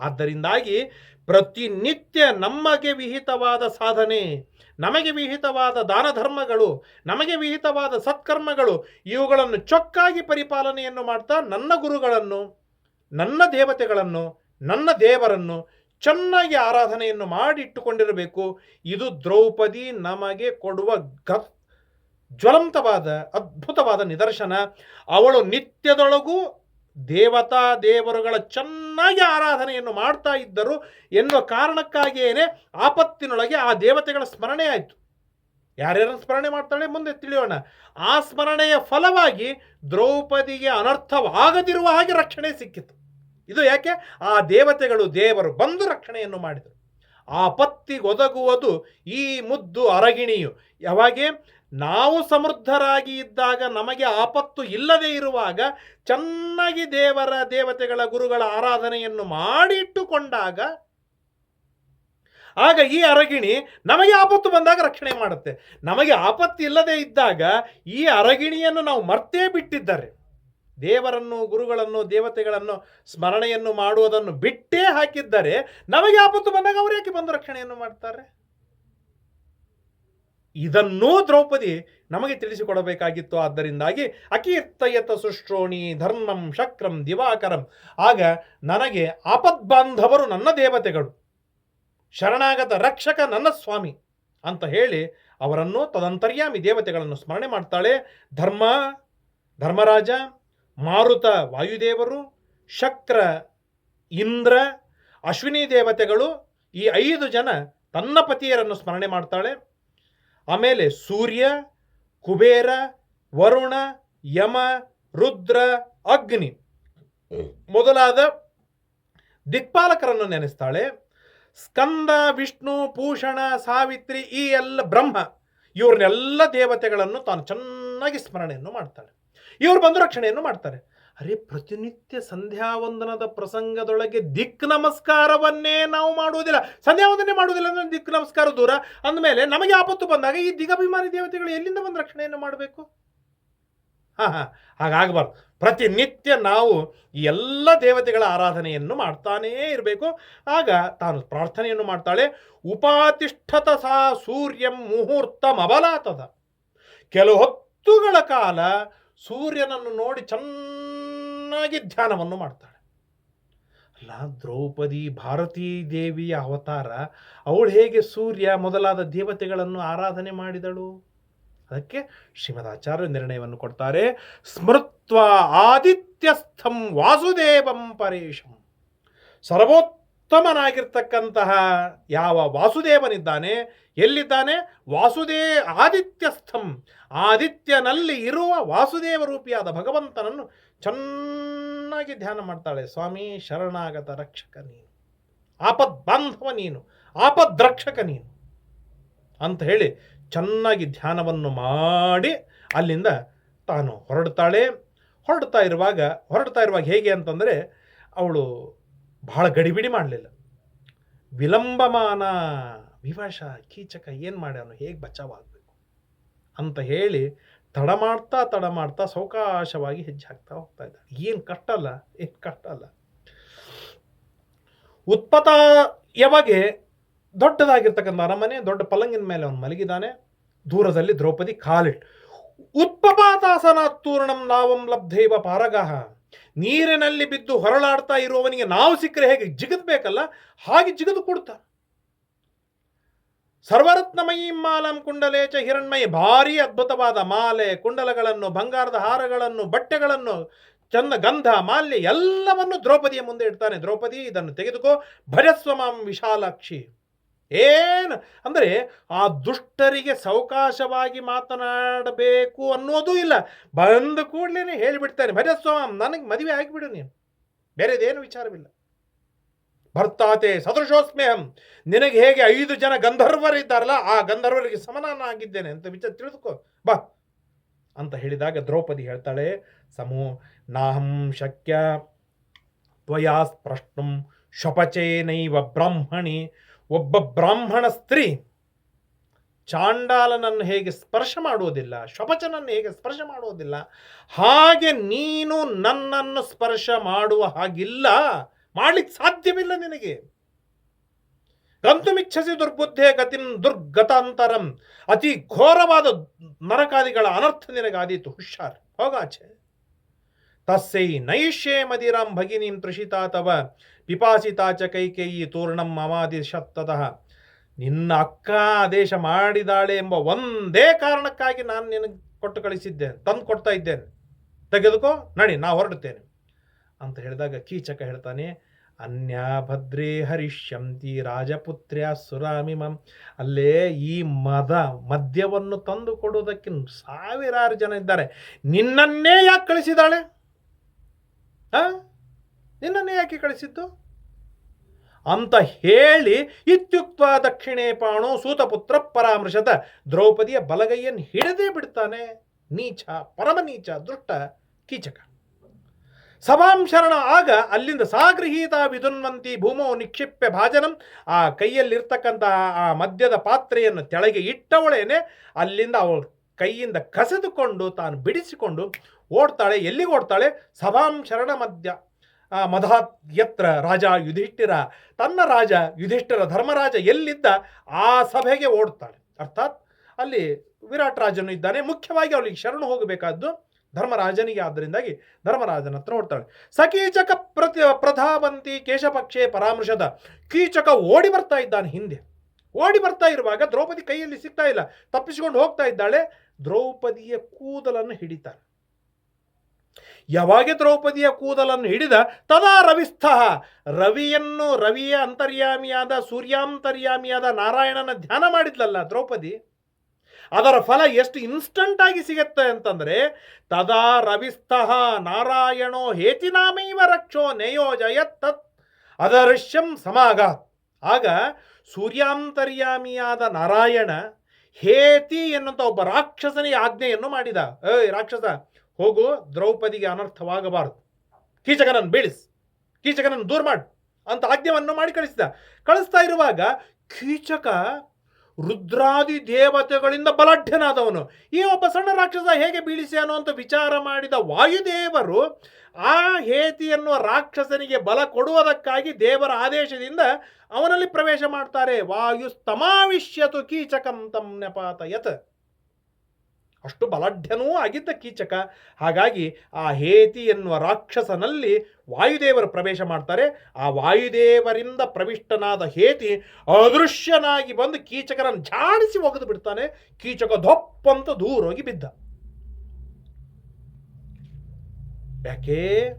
Speaker 1: ಆದ್ದರಿಂದಾಗಿ ಪ್ರತಿನಿತ್ಯ ನಮಗೆ ವಿಹಿತವಾದ ಸಾಧನೆ, ನಮಗೆ ವಿಹಿತವಾದ ದಾನ ಧರ್ಮಗಳು ನಮಗೆ ವಿಹಿತವಾದ ಸತ್ಕರ್ಮಗಳು, ಇವುಗಳನ್ನು ಚೊಕ್ಕಾಗಿ ಪರಿಪಾಲನೆಯನ್ನು ಮಾಡ್ತಾ ನನ್ನ ಗುರುಗಳನ್ನು, ನನ್ನ ದೇವತೆಗಳನ್ನು, ನನ್ನ ದೇವರನ್ನು ಚೆನ್ನಾಗಿ ಆರಾಧನೆಯನ್ನು ಮಾಡಿಟ್ಟುಕೊಂಡಿರಬೇಕು. ಇದು ದ್ರೌಪದಿ ನಮಗೆ ಕೊಡುವ ಗ ಜ್ವಲಂತವಾದ, ಅದ್ಭುತವಾದ ನಿದರ್ಶನ. ಅವಳು ನಿತ್ಯದೊಳಗೂ ದೇವತಾ ದೇವರುಗಳ ಚೆನ್ನಾಗಿ ಆರಾಧನೆಯನ್ನು ಮಾಡ್ತಾ ಇದ್ದರು ಎನ್ನುವ ಕಾರಣಕ್ಕಾಗಿಯೇ ಆಪತ್ತಿನೊಳಗೆ ಆ ದೇವತೆಗಳ ಸ್ಮರಣೆ ಆಯಿತು. ಯಾರ್ಯಾರನ್ನು ಸ್ಮರಣೆ ಮಾಡ್ತಾಳೆ ಮುಂದೆ ತಿಳಿಯೋಣ. ಆ ಸ್ಮರಣೆಯ ಫಲವಾಗಿ ದ್ರೌಪದಿಗೆ ಅನರ್ಥವಾಗದಿರುವ ಹಾಗೆ ರಕ್ಷಣೆ ಸಿಕ್ಕಿತು. ಇದು ಯಾಕೆ? ಆ ದೇವತೆಗಳು ದೇವರು ಬಂದು ರಕ್ಷಣೆಯನ್ನು ಮಾಡಿದರು. ಆ ಪತ್ತಿಗೊದಗುವುದು ಈ ಮುದ್ದು ಅರಗಿಣಿಯು. ಯಾವಾಗೆ? ನಾವು ಸಮೃದ್ಧರಾಗಿ ಇದ್ದಾಗ ನಮಗೆ ಆಪತ್ತು ಇಲ್ಲದೆ ಇರುವಾಗ ಚೆನ್ನಾಗಿ ದೇವರ ದೇವತೆಗಳ ಗುರುಗಳ ಆರಾಧನೆಯನ್ನು ಮಾಡಿಟ್ಟುಕೊಂಡಾಗ ಆಗ ಈ ಅರಗಿಣಿ ನಮಗೆ ಆಪತ್ತು ಬಂದಾಗ ರಕ್ಷಣೆ ಮಾಡುತ್ತೆ. ನಮಗೆ ಆಪತ್ತು ಇಲ್ಲದೆ ಇದ್ದಾಗ ಈ ಅರಗಿಣಿಯನ್ನು ನಾವು ಮರ್ತೇ ಬಿಟ್ಟಿದ್ದಾರೆ. ದೇವರನ್ನು, ಗುರುಗಳನ್ನು, ದೇವತೆಗಳನ್ನು ಸ್ಮರಣೆಯನ್ನು ಮಾಡುವುದನ್ನು ಬಿಟ್ಟೇ ಹಾಕಿದ್ದರೆ ನಮಗೆ ಆಪತ್ತು ಬಂದಾಗ ಅವರು ಯಾಕೆ ಬಂದು ರಕ್ಷಣೆಯನ್ನು ಮಾಡ್ತಾರೆ? ಇದನ್ನೂ ದ್ರೌಪದಿ ನಮಗೆ ತಿಳಿಸಿಕೊಡಬೇಕಾಗಿತ್ತು. ಆದ್ದರಿಂದಾಗಿ ಅಕೀರ್ತಯತ ಸುಶ್ರೋಣಿ ಧರ್ಮಂ ಶಕ್ರಂ ದಿವಾಕರಂ. ಆಗ ನನಗೆ ಆಪದ್ಬಾಂಧವರು ನನ್ನ ದೇವತೆಗಳು, ಶರಣಾಗತ ರಕ್ಷಕ ನನ್ನ ಸ್ವಾಮಿ ಅಂತ ಹೇಳಿ ಅವರನ್ನು ತದಂತರ್ಯಾಮಿ ದೇವತೆಗಳನ್ನು ಸ್ಮರಣೆ ಮಾಡ್ತಾಳೆ. ಧರ್ಮ, ಧರ್ಮರಾಜ, ಮಾರುತ ವಾಯುದೇವರು, ಶಕ್ರ, ಇಂದ್ರ, ಅಶ್ವಿನಿ ದೇವತೆಗಳು ಈ ಐದು ಜನ ತನ್ನ ಪತಿಯರನ್ನು ಸ್ಮರಣೆ ಮಾಡ್ತಾಳೆ. ಆಮೇಲೆ ಸೂರ್ಯ, ಕುಬೇರ, ವರುಣ, ಯಮ, ರುದ್ರ, ಅಗ್ನಿ. ಮೊದಲಾದ ದಿಕ್ಪಾಲಕರನ್ನು ನೆನೆಸ್ತಾಳೆ. ಸ್ಕಂದ, ವಿಷ್ಣು, ಭೂಷಣ, ಸಾವಿತ್ರಿ ಈ ಎಲ್ಲ ಬ್ರಹ್ಮ ಇವ್ರನ್ನೆಲ್ಲ ದೇವತೆಗಳನ್ನು ತಾನು ಚೆನ್ನಾಗಿ ಸ್ಮರಣೆಯನ್ನು ಮಾಡ್ತಾಳೆ. ಇವರು ಬಂದು ರಕ್ಷಣೆಯನ್ನು ಮಾಡ್ತಾರೆ. ಅರೆ ಪ್ರತಿನಿತ್ಯ ಸಂಧ್ಯಾವಂದನದ ಪ್ರಸಂಗದೊಳಗೆ ದಿಕ್ ನಮಸ್ಕಾರವನ್ನೇ ನಾವು ಮಾಡುವುದಿಲ್ಲ. ಸಂಧ್ಯಾವಂದನೆ ಮಾಡುವುದಿಲ್ಲ ಅಂದ್ರೆ ದಿಕ್ ನಮಸ್ಕಾರ ದೂರ. ಅಂದಮೇಲೆ ನಮಗೆ ಆಪತ್ತು ಬಂದಾಗ ಈ ದಿಗಭಿಮಾನಿ ದೇವತೆಗಳು ಎಲ್ಲಿಂದ ಬಂದು ರಕ್ಷಣೆಯನ್ನು ಮಾಡಬೇಕು? ಹಾ ಹಾ, ಹಾಗಾಗಬಾರ್ದು. ಪ್ರತಿನಿತ್ಯ ನಾವು ಎಲ್ಲ ದೇವತೆಗಳ ಆರಾಧನೆಯನ್ನು ಮಾಡ್ತಾನೇ ಇರಬೇಕು. ಆಗ ತಾನು ಪ್ರಾರ್ಥನೆಯನ್ನು ಮಾಡ್ತಾಳೆ. ಉಪಾತಿಷ್ಠತ ಸಾ ಸೂರ್ಯಂ ಮುಹೂರ್ತ ಮಬಲಾತದ ಕೆಲವು ಹೊತ್ತುಗಳ ಕಾಲ ಸೂರ್ಯನನ್ನು ನೋಡಿ ಚೆನ್ನಾಗಿ ಧ್ಯಾನವನ್ನು ಮಾಡ್ತಾಳೆ. ಅಲ್ಲ, ದ್ರೌಪದಿ ಭಾರತೀ ದೇವಿಯ ಅವತಾರ, ಅವಳು ಹೇಗೆ ಸೂರ್ಯ ಮೊದಲಾದ ದೇವತೆಗಳನ್ನು ಆರಾಧನೆ ಮಾಡಿದಳು? ಅದಕ್ಕೆ ಶ್ರೀಮದಾಚಾರ್ಯ ನಿರ್ಣಯವನ್ನು ಕೊಡ್ತಾರೆ, ಸ್ಮೃತ್ವ ಆದಿತ್ಯಸ್ಥಂ ವಾಸುದೇವಂ ಪರೇಶಂ. ಸರ್ವೋತ್ತಮನಾಗಿರ್ತಕ್ಕಂತಹ ಯಾವ ವಾಸುದೇವನಿದ್ದಾನೆ, ಎಲ್ಲಿದ್ದಾನೆ? ವಾಸುದೇ ಆದಿತ್ಯಸ್ಥಂ. ಆದಿತ್ಯನಲ್ಲಿ ಇರುವ ವಾಸುದೇವ ರೂಪಿಯಾದ ಭಗವಂತನನ್ನು ಚೆನ್ನಾಗಿ ಧ್ಯಾನ ಮಾಡ್ತಾಳೆ. ಸ್ವಾಮಿ, ಶರಣಾಗತ ರಕ್ಷಕ ನೀನು. ಆಪದ್ ಬಾಂಧವ ನೀನು. ಆಪದ್ರಕ್ಷಕ ನೀನು. ಅಂತ ಹೇಳಿ ಚೆನ್ನಾಗಿ ಧ್ಯಾನವನ್ನು ಮಾಡಿ ಅಲ್ಲಿಂದ ತಾನು ಹೊರಡ್ತಾಳೆ. ಹೊರಡ್ತಾ ಇರುವಾಗ ಹೊರಡ್ತಾ ಇರುವಾಗ ಹೇಗೆ ಅಂತಂದರೆ, ಅವಳು ಬಹಳ ಗಡಿಬಿಡಿ ಮಾಡಲಿಲ್ಲ. ವಿಳಂಬಮಾನ ವಿವಶ, ಕೀಚಕ ಏನು ಮಾಡ್ಯಾನು ಹೇಗೆ ಬಚಾವಾಗಬೇಕು ಅಂತ ಹೇಳಿ ತಡ ಮಾಡ್ತಾ ತಡ ಮಾಡ್ತಾ ಸಾವಕಾಶವಾಗಿ ಹೆಜ್ಜೆ ಹಾಕ್ತಾ ಹೋಗ್ತಾ ಇದ್ದಾಳೆ ಏನು ಕಟ್ಟಲ್ಲ ಏನು ಕಷ್ಟ ಉತ್ಪತ ಯಾವಾಗೆ ದೊಡ್ಡದಾಗಿರ್ತಕ್ಕಂಥ ಅರಮನೆ, ದೊಡ್ಡ ಪಲಂಗಿನ ಮೇಲೆ ಅವನು ಮಲಗಿದ್ದಾನೆ ದೂರದಲ್ಲಿ ದ್ರೌಪದಿ ಕಾಲಿಟ್ ಉತ್ಪಪಾತಾಸನಾತ್ತೂರ್ಣಂ ನಾವಂ ಲಬ್ಧೈವ ಪಾರಗಃ. ನೀರಿನಲ್ಲಿ ಬಿದ್ದು ಹೊರಳಾಡ್ತಾ ಇರುವವನಿಗೆ ನಾವು ಸಿಕ್ಕರೆ ಹೇಗೆ? ಜಿಗದ್ಬೇಕಲ್ಲ ಹಾಗೆ ಜಿಗದು ಕೊಡ್ತಾರೆ. ಸರ್ವರತ್ನಮಯಿ ಮಾಲಂ ಕುಂಡಲೇಚ ಹಿರಣ್ಮಯಿ. ಭಾರಿ ಅದ್ಭುತವಾದ ಮಾಲೆ, ಕುಂಡಲಗಳನ್ನು, ಬಂಗಾರದ ಹಾರಗಳನ್ನು, ಬಟ್ಟೆಗಳನ್ನು, ಚಂದ ಗಂಧ, ಮಾಲ್ಯ ಎಲ್ಲವನ್ನು ದ್ರೌಪದಿಯ ಮುಂದೆ ಇಡ್ತಾನೆ. ದ್ರೌಪದಿ, ಇದನ್ನು ತೆಗೆದುಕೋ. ಭಜಸ್ವ ಮಾಂ ವಿಶಾಲಾಕ್ಷಿ. ಏನು ಅಂದರೆ ಆ ದುಷ್ಟರಿಗೆ ಸಾವಕಾಶವಾಗಿ ಮಾತನಾಡಬೇಕು ಅನ್ನೋದು ಇಲ್ಲ. ಬಂದ ಕೂಡಲೇ ಹೇಳಿಬಿಡ್ತಾನೆ ಭಜ ಸ್ವಾಮ, ನನಗೆ ಮದುವೆ ಆಗಿಬಿಡು ನೀನು. ಬೇರೆದೇನು ವಿಚಾರವಿಲ್ಲ. ಭರ್ತಾತೆ ಸದೃಶೋಸ್ಮೇಹಂ ನಿನಗೆ ಹೇಗೆ ಐದು ಜನ ಗಂಧರ್ವರಿದ್ದಾರಲ್ಲ ಆ ಗಂಧರ್ವರಿಗೆ ಸಮನಾಗಿದ್ದೇನೆ ಅಂತ ವಿಚಾರ ತಿಳಿದುಕೋ, ಬಾ. ಅಂತ ಹೇಳಿದಾಗ ದ್ರೌಪದಿ ಹೇಳ್ತಾಳೆ, ಸಮೋ, ನಾಹಂ ಶಕ್ಯ ತ್ವಯಾ ಪ್ರಶ್ನಂ ಶಪಚೇನೈವ ಬ್ರಾಹ್ಮಣಿ ಒಬ್ಬ ಬ್ರಾಹ್ಮಣ ಸ್ತ್ರೀ ಚಾಂಡಾಲನನ್ನು ಹೇಗೆ ಸ್ಪರ್ಶ ಮಾಡುವುದಿಲ್ಲ ಶಪಚನನ್ನು ಹೇಗೆ ಸ್ಪರ್ಶ ಮಾಡುವುದಿಲ್ಲ, ಹಾಗೆ ನೀನು ನನ್ನನ್ನು ಸ್ಪರ್ಶ ಮಾಡುವ ಹಾಗಿಲ್ಲ ಮಾಡ್ಲಿಕ್ಕೆ ಸಾಧ್ಯವಿಲ್ಲ ನಿನಗೆ. ಗಂತುಮಿಚ್ಛಸಿ ದುರ್ಬುದ್ಧೆ ಗತಿಂ ದುರ್ಗತಾಂತರಂ. ಅತಿ ಘೋರವಾದ ನರಕಾದಿಗಳ ಅನರ್ಥ ನಿನಗಾದೀತು ಹುಷಾರ್ ಹೋಗಾಚೆ ತಸ್ಸೈ ನೈಷ್ಯೇ ಮದಿರಂ ಭಗಿನೀಂ ತೃಷಿತಾ ತವ ಪಿಪಾಸಿತಾ ಚ ಕೈಕೇಯಿ ತೂರ್ಣಂ ಮಮಾದಿ ಶತ್ತತಃ. ನಿನ್ನ ಅಕ್ಕ ಆದೇಶ ಮಾಡಿದಾಳೆ ಎಂಬ ಒಂದೇ ಕಾರಣಕ್ಕಾಗಿ ನಾನು ನಿನಗೆ ಕೊಟ್ಟು ಕಳಿಸಿದ್ದೇನೆ, ತಂದು ಕೊಡ್ತಾ ಇದ್ದೇನೆ. ತೆಗೆದುಕೋ, ನಡಿ, ನಾ ಹೊರಡುತ್ತೇನೆ. ಅಂತ ಹೇಳಿದಾಗ ಕೀಚಕ ಹೇಳ್ತಾನೆ, ಅನ್ಯಾ ಭದ್ರೇ ಹರಿಷ್ಯಂತಿ ರಾಜಪುತ್ರ ಸುರಾಮಿಮಂ. ಅಲ್ಲೇ ಈ ಮದ, ಮದ್ಯವನ್ನು ತಂದು ಕೊಡುವುದಕ್ಕೆ ಸಾವಿರಾರು ಜನ ಇದ್ದಾರೆ. ನಿನ್ನನ್ನೇ ಯಾಕೆ ಕಳಿಸಿದಾಳೆ ಆ? ನಿನ್ನನ್ನೇ ಯಾಕೆ ಕಳಿಸಿದ್ದು? ಅಂತ ಹೇಳಿ ಇತ್ಯುಕ್ತ ದಕ್ಷಿಣೇ ಪಾಣೋ ಸೂತಪುತ್ರ ಪರಾಮೃಶತ ದ್ರೌಪದಿಯ ಬಲಗೈಯನ್ನು ಹಿಡದೇ ಬಿಡ್ತಾನೆ. ನೀಚ ಪರಮ ನೀಚ ದುಷ್ಟ, ಕೀಚಕ. ಸಭಾಂ ಶರಣ ಆಗ ಅಲ್ಲಿಂದ ಸಾಗೃಹೀತ ವಿದುನ್ವಂತಿ ಭೂಮೋ ನಿಕ್ಷಿಪ್ಯ ಭಾಜನಂ, ಆ ಕೈಯಲ್ಲಿರ್ತಕ್ಕಂಥ ಆ ಮದ್ಯದ ಪಾತ್ರೆಯನ್ನು ತೆಳಗೆ ಇಟ್ಟವಳೇನೆ. ಅಲ್ಲಿಂದ ಅವಳು ಕೈಯಿಂದ ಕಸೆದುಕೊಂಡು ತಾನು ಬಿಡಿಸಿಕೊಂಡು ಓಡ್ತಾಳೆ. ಎಲ್ಲಿಗೆ ಓಡ್ತಾಳೆ? ಸಭಾಂ ಶರಣ ಮಧ್ಯ ಮಧಾತ್ಯತ್ರ ಮಧಾತ್ ಯತ್ರ ರಾಜ ಯುಧಿಷ್ಠಿರ. ತನ್ನ ರಾಜ ಯುಧಿಷ್ಠಿರ ಧರ್ಮರಾಜ ಎಲ್ಲಿದ್ದ? ಆ ಸಭೆಗೆ ಓಡ್ತಾಳೆ. ಅರ್ಥಾತ್ ಅಲ್ಲಿ ವಿರಾಟ್ ರಾಜನು ಇದ್ದಾನೆ. ಮುಖ್ಯವಾಗಿ ಅವಳಿಗೆ ಶರಣು ಹೋಗಬೇಕಾದ್ದು ಧರ್ಮರಾಜನಿಗೆ. ಆದ್ದರಿಂದಾಗಿ ಧರ್ಮರಾಜನ ಹತ್ರ ಓಡ್ತಾಳೆ. ಸಕೀಚಕ ಪ್ರತಿ, ಪ್ರಧಾವಂತಿ ಕೇಶಪಕ್ಷೆ ಪರಾಮೃಶದ. ಕೀಚಕ ಓಡಿ ಬರ್ತಾ ಇದ್ದಾನೆ ಹಿಂದೆ. ಓಡಿ ಬರ್ತಾ ಇರುವಾಗ ದ್ರೌಪದಿ ಕೈಯಲ್ಲಿ ಸಿಗ್ತಾ ಇಲ್ಲ. ತಪ್ಪಿಸಿಕೊಂಡು ಹೋಗ್ತಾ ಇದ್ದಾಳೆ. ದ್ರೌಪದಿಯ ಕೂದಲನ್ನು ಹಿಡಿತಾನೆ. ಯಾವಾಗ ದ್ರೌಪದಿಯ ಕೂದಲನ್ನು ಹಿಡಿದ, ತದಾ ರವಿಸ್ಥ, ರವಿಯನ್ನು ರವಿಯ ಅಂತರ್ಯಾಮಿಯಾದ, ಸೂರ್ಯಾಂತರ್ಯಾಮಿಯಾದ ನಾರಾಯಣನ ಧ್ಯಾನ ಮಾಡಿದ್ಲಲ್ಲ ದ್ರೌಪದಿ? ಅದರ ಫಲ ಎಷ್ಟು ಇನ್ಸ್ಟಂಟ್ ಆಗಿ ಸಿಗತ್ತೆ ಅಂತಂದ್ರೆ, ತದಾ ರವಿಸ್ತಃ ನಾರಾಯಣೋ ಹೇತಿನಾಮೈವ ರಕ್ಷೋ ನೇಯೋಜಯತ್ ತತ್ ಅದರ್ಶ್ಯಂ ಸಮಾಗ ಆಗ ಸೂರ್ಯಾಂತರ್ಯಾಮಿಯಾದ ನಾರಾಯಣ ಹೇತಿ ಎನ್ನುವಂಥ ಒಬ್ಬ ರಾಕ್ಷಸನಿಗೆ ಆಜ್ಞೆಯನ್ನು ಮಾಡಿದ. ಏಯ್ ರಾಕ್ಷಸ, ಹೋಗು, ದ್ರೌಪದಿಗೆ ಅನರ್ಥವಾಗಬಾರದು. ಕೀಚಕನನ್ನು ಬೀಳಿಸ್, ಕೀಚಕನನ್ನು ದೂರ ಮಾಡು ಅಂತ ಆಜ್ಞೆಯನ್ನು ಮಾಡಿ ಕಳಿಸಿದ. ಕಳಿಸ್ತಾ ಇರುವಾಗ ಕೀಚಕ ರುದ್ರಾದಿ ದೇವತೆಗಳಿಂದ ಬಲಢ್ಯನಾದವನು ಈ ಒಬ್ಬ ಸಣ್ಣ ರಾಕ್ಷಸ ಹೇಗೆ ಬೀಳಿಸಿ ಅನ್ನುವಂಥ ವಿಚಾರ ಮಾಡಿದ ವಾಯುದೇವರು ಆ ಹೇತಿ ಎನ್ನುವ ರಾಕ್ಷಸನಿಗೆ ಬಲ ಕೊಡುವುದಕ್ಕಾಗಿ ದೇವರ ಆದೇಶದಿಂದ ಅವನಲ್ಲಿ ಪ್ರವೇಶ ಮಾಡ್ತಾರೆ. ವಾಯು ಸ್ತಮಾವಿಷ್ಯತು ಕೀಚಕಂ ತಂ ನೆಪಾತಯತ್. ಅಷ್ಟು ಬಲಢ್ಯನೂ ಆಗಿದ್ದ ಕೀಚಕ. ಹಾಗಾಗಿ ಆ ಹೇತಿ ಎನ್ನುವ ರಾಕ್ಷಸನಲ್ಲಿ ವಾಯುದೇವರು ಪ್ರವೇಶ ಮಾಡ್ತಾರೆ. ಆ ವಾಯುದೇವರಿಂದ ಪ್ರವಿಷ್ಟನಾದ ಹೇತಿ ಅದೃಶ್ಯನಾಗಿ ಬಂದು ಕೀಚಕರನ್ನು ಝಾಡಿಸಿ ಒಗೆದು ಬಿಡ್ತಾನೆ. ಕೀಚಕ ದೊಪ್ಪಂತ ದೂರೋಗಿ ಬಿದ್ದ. ಯಾಕೆ?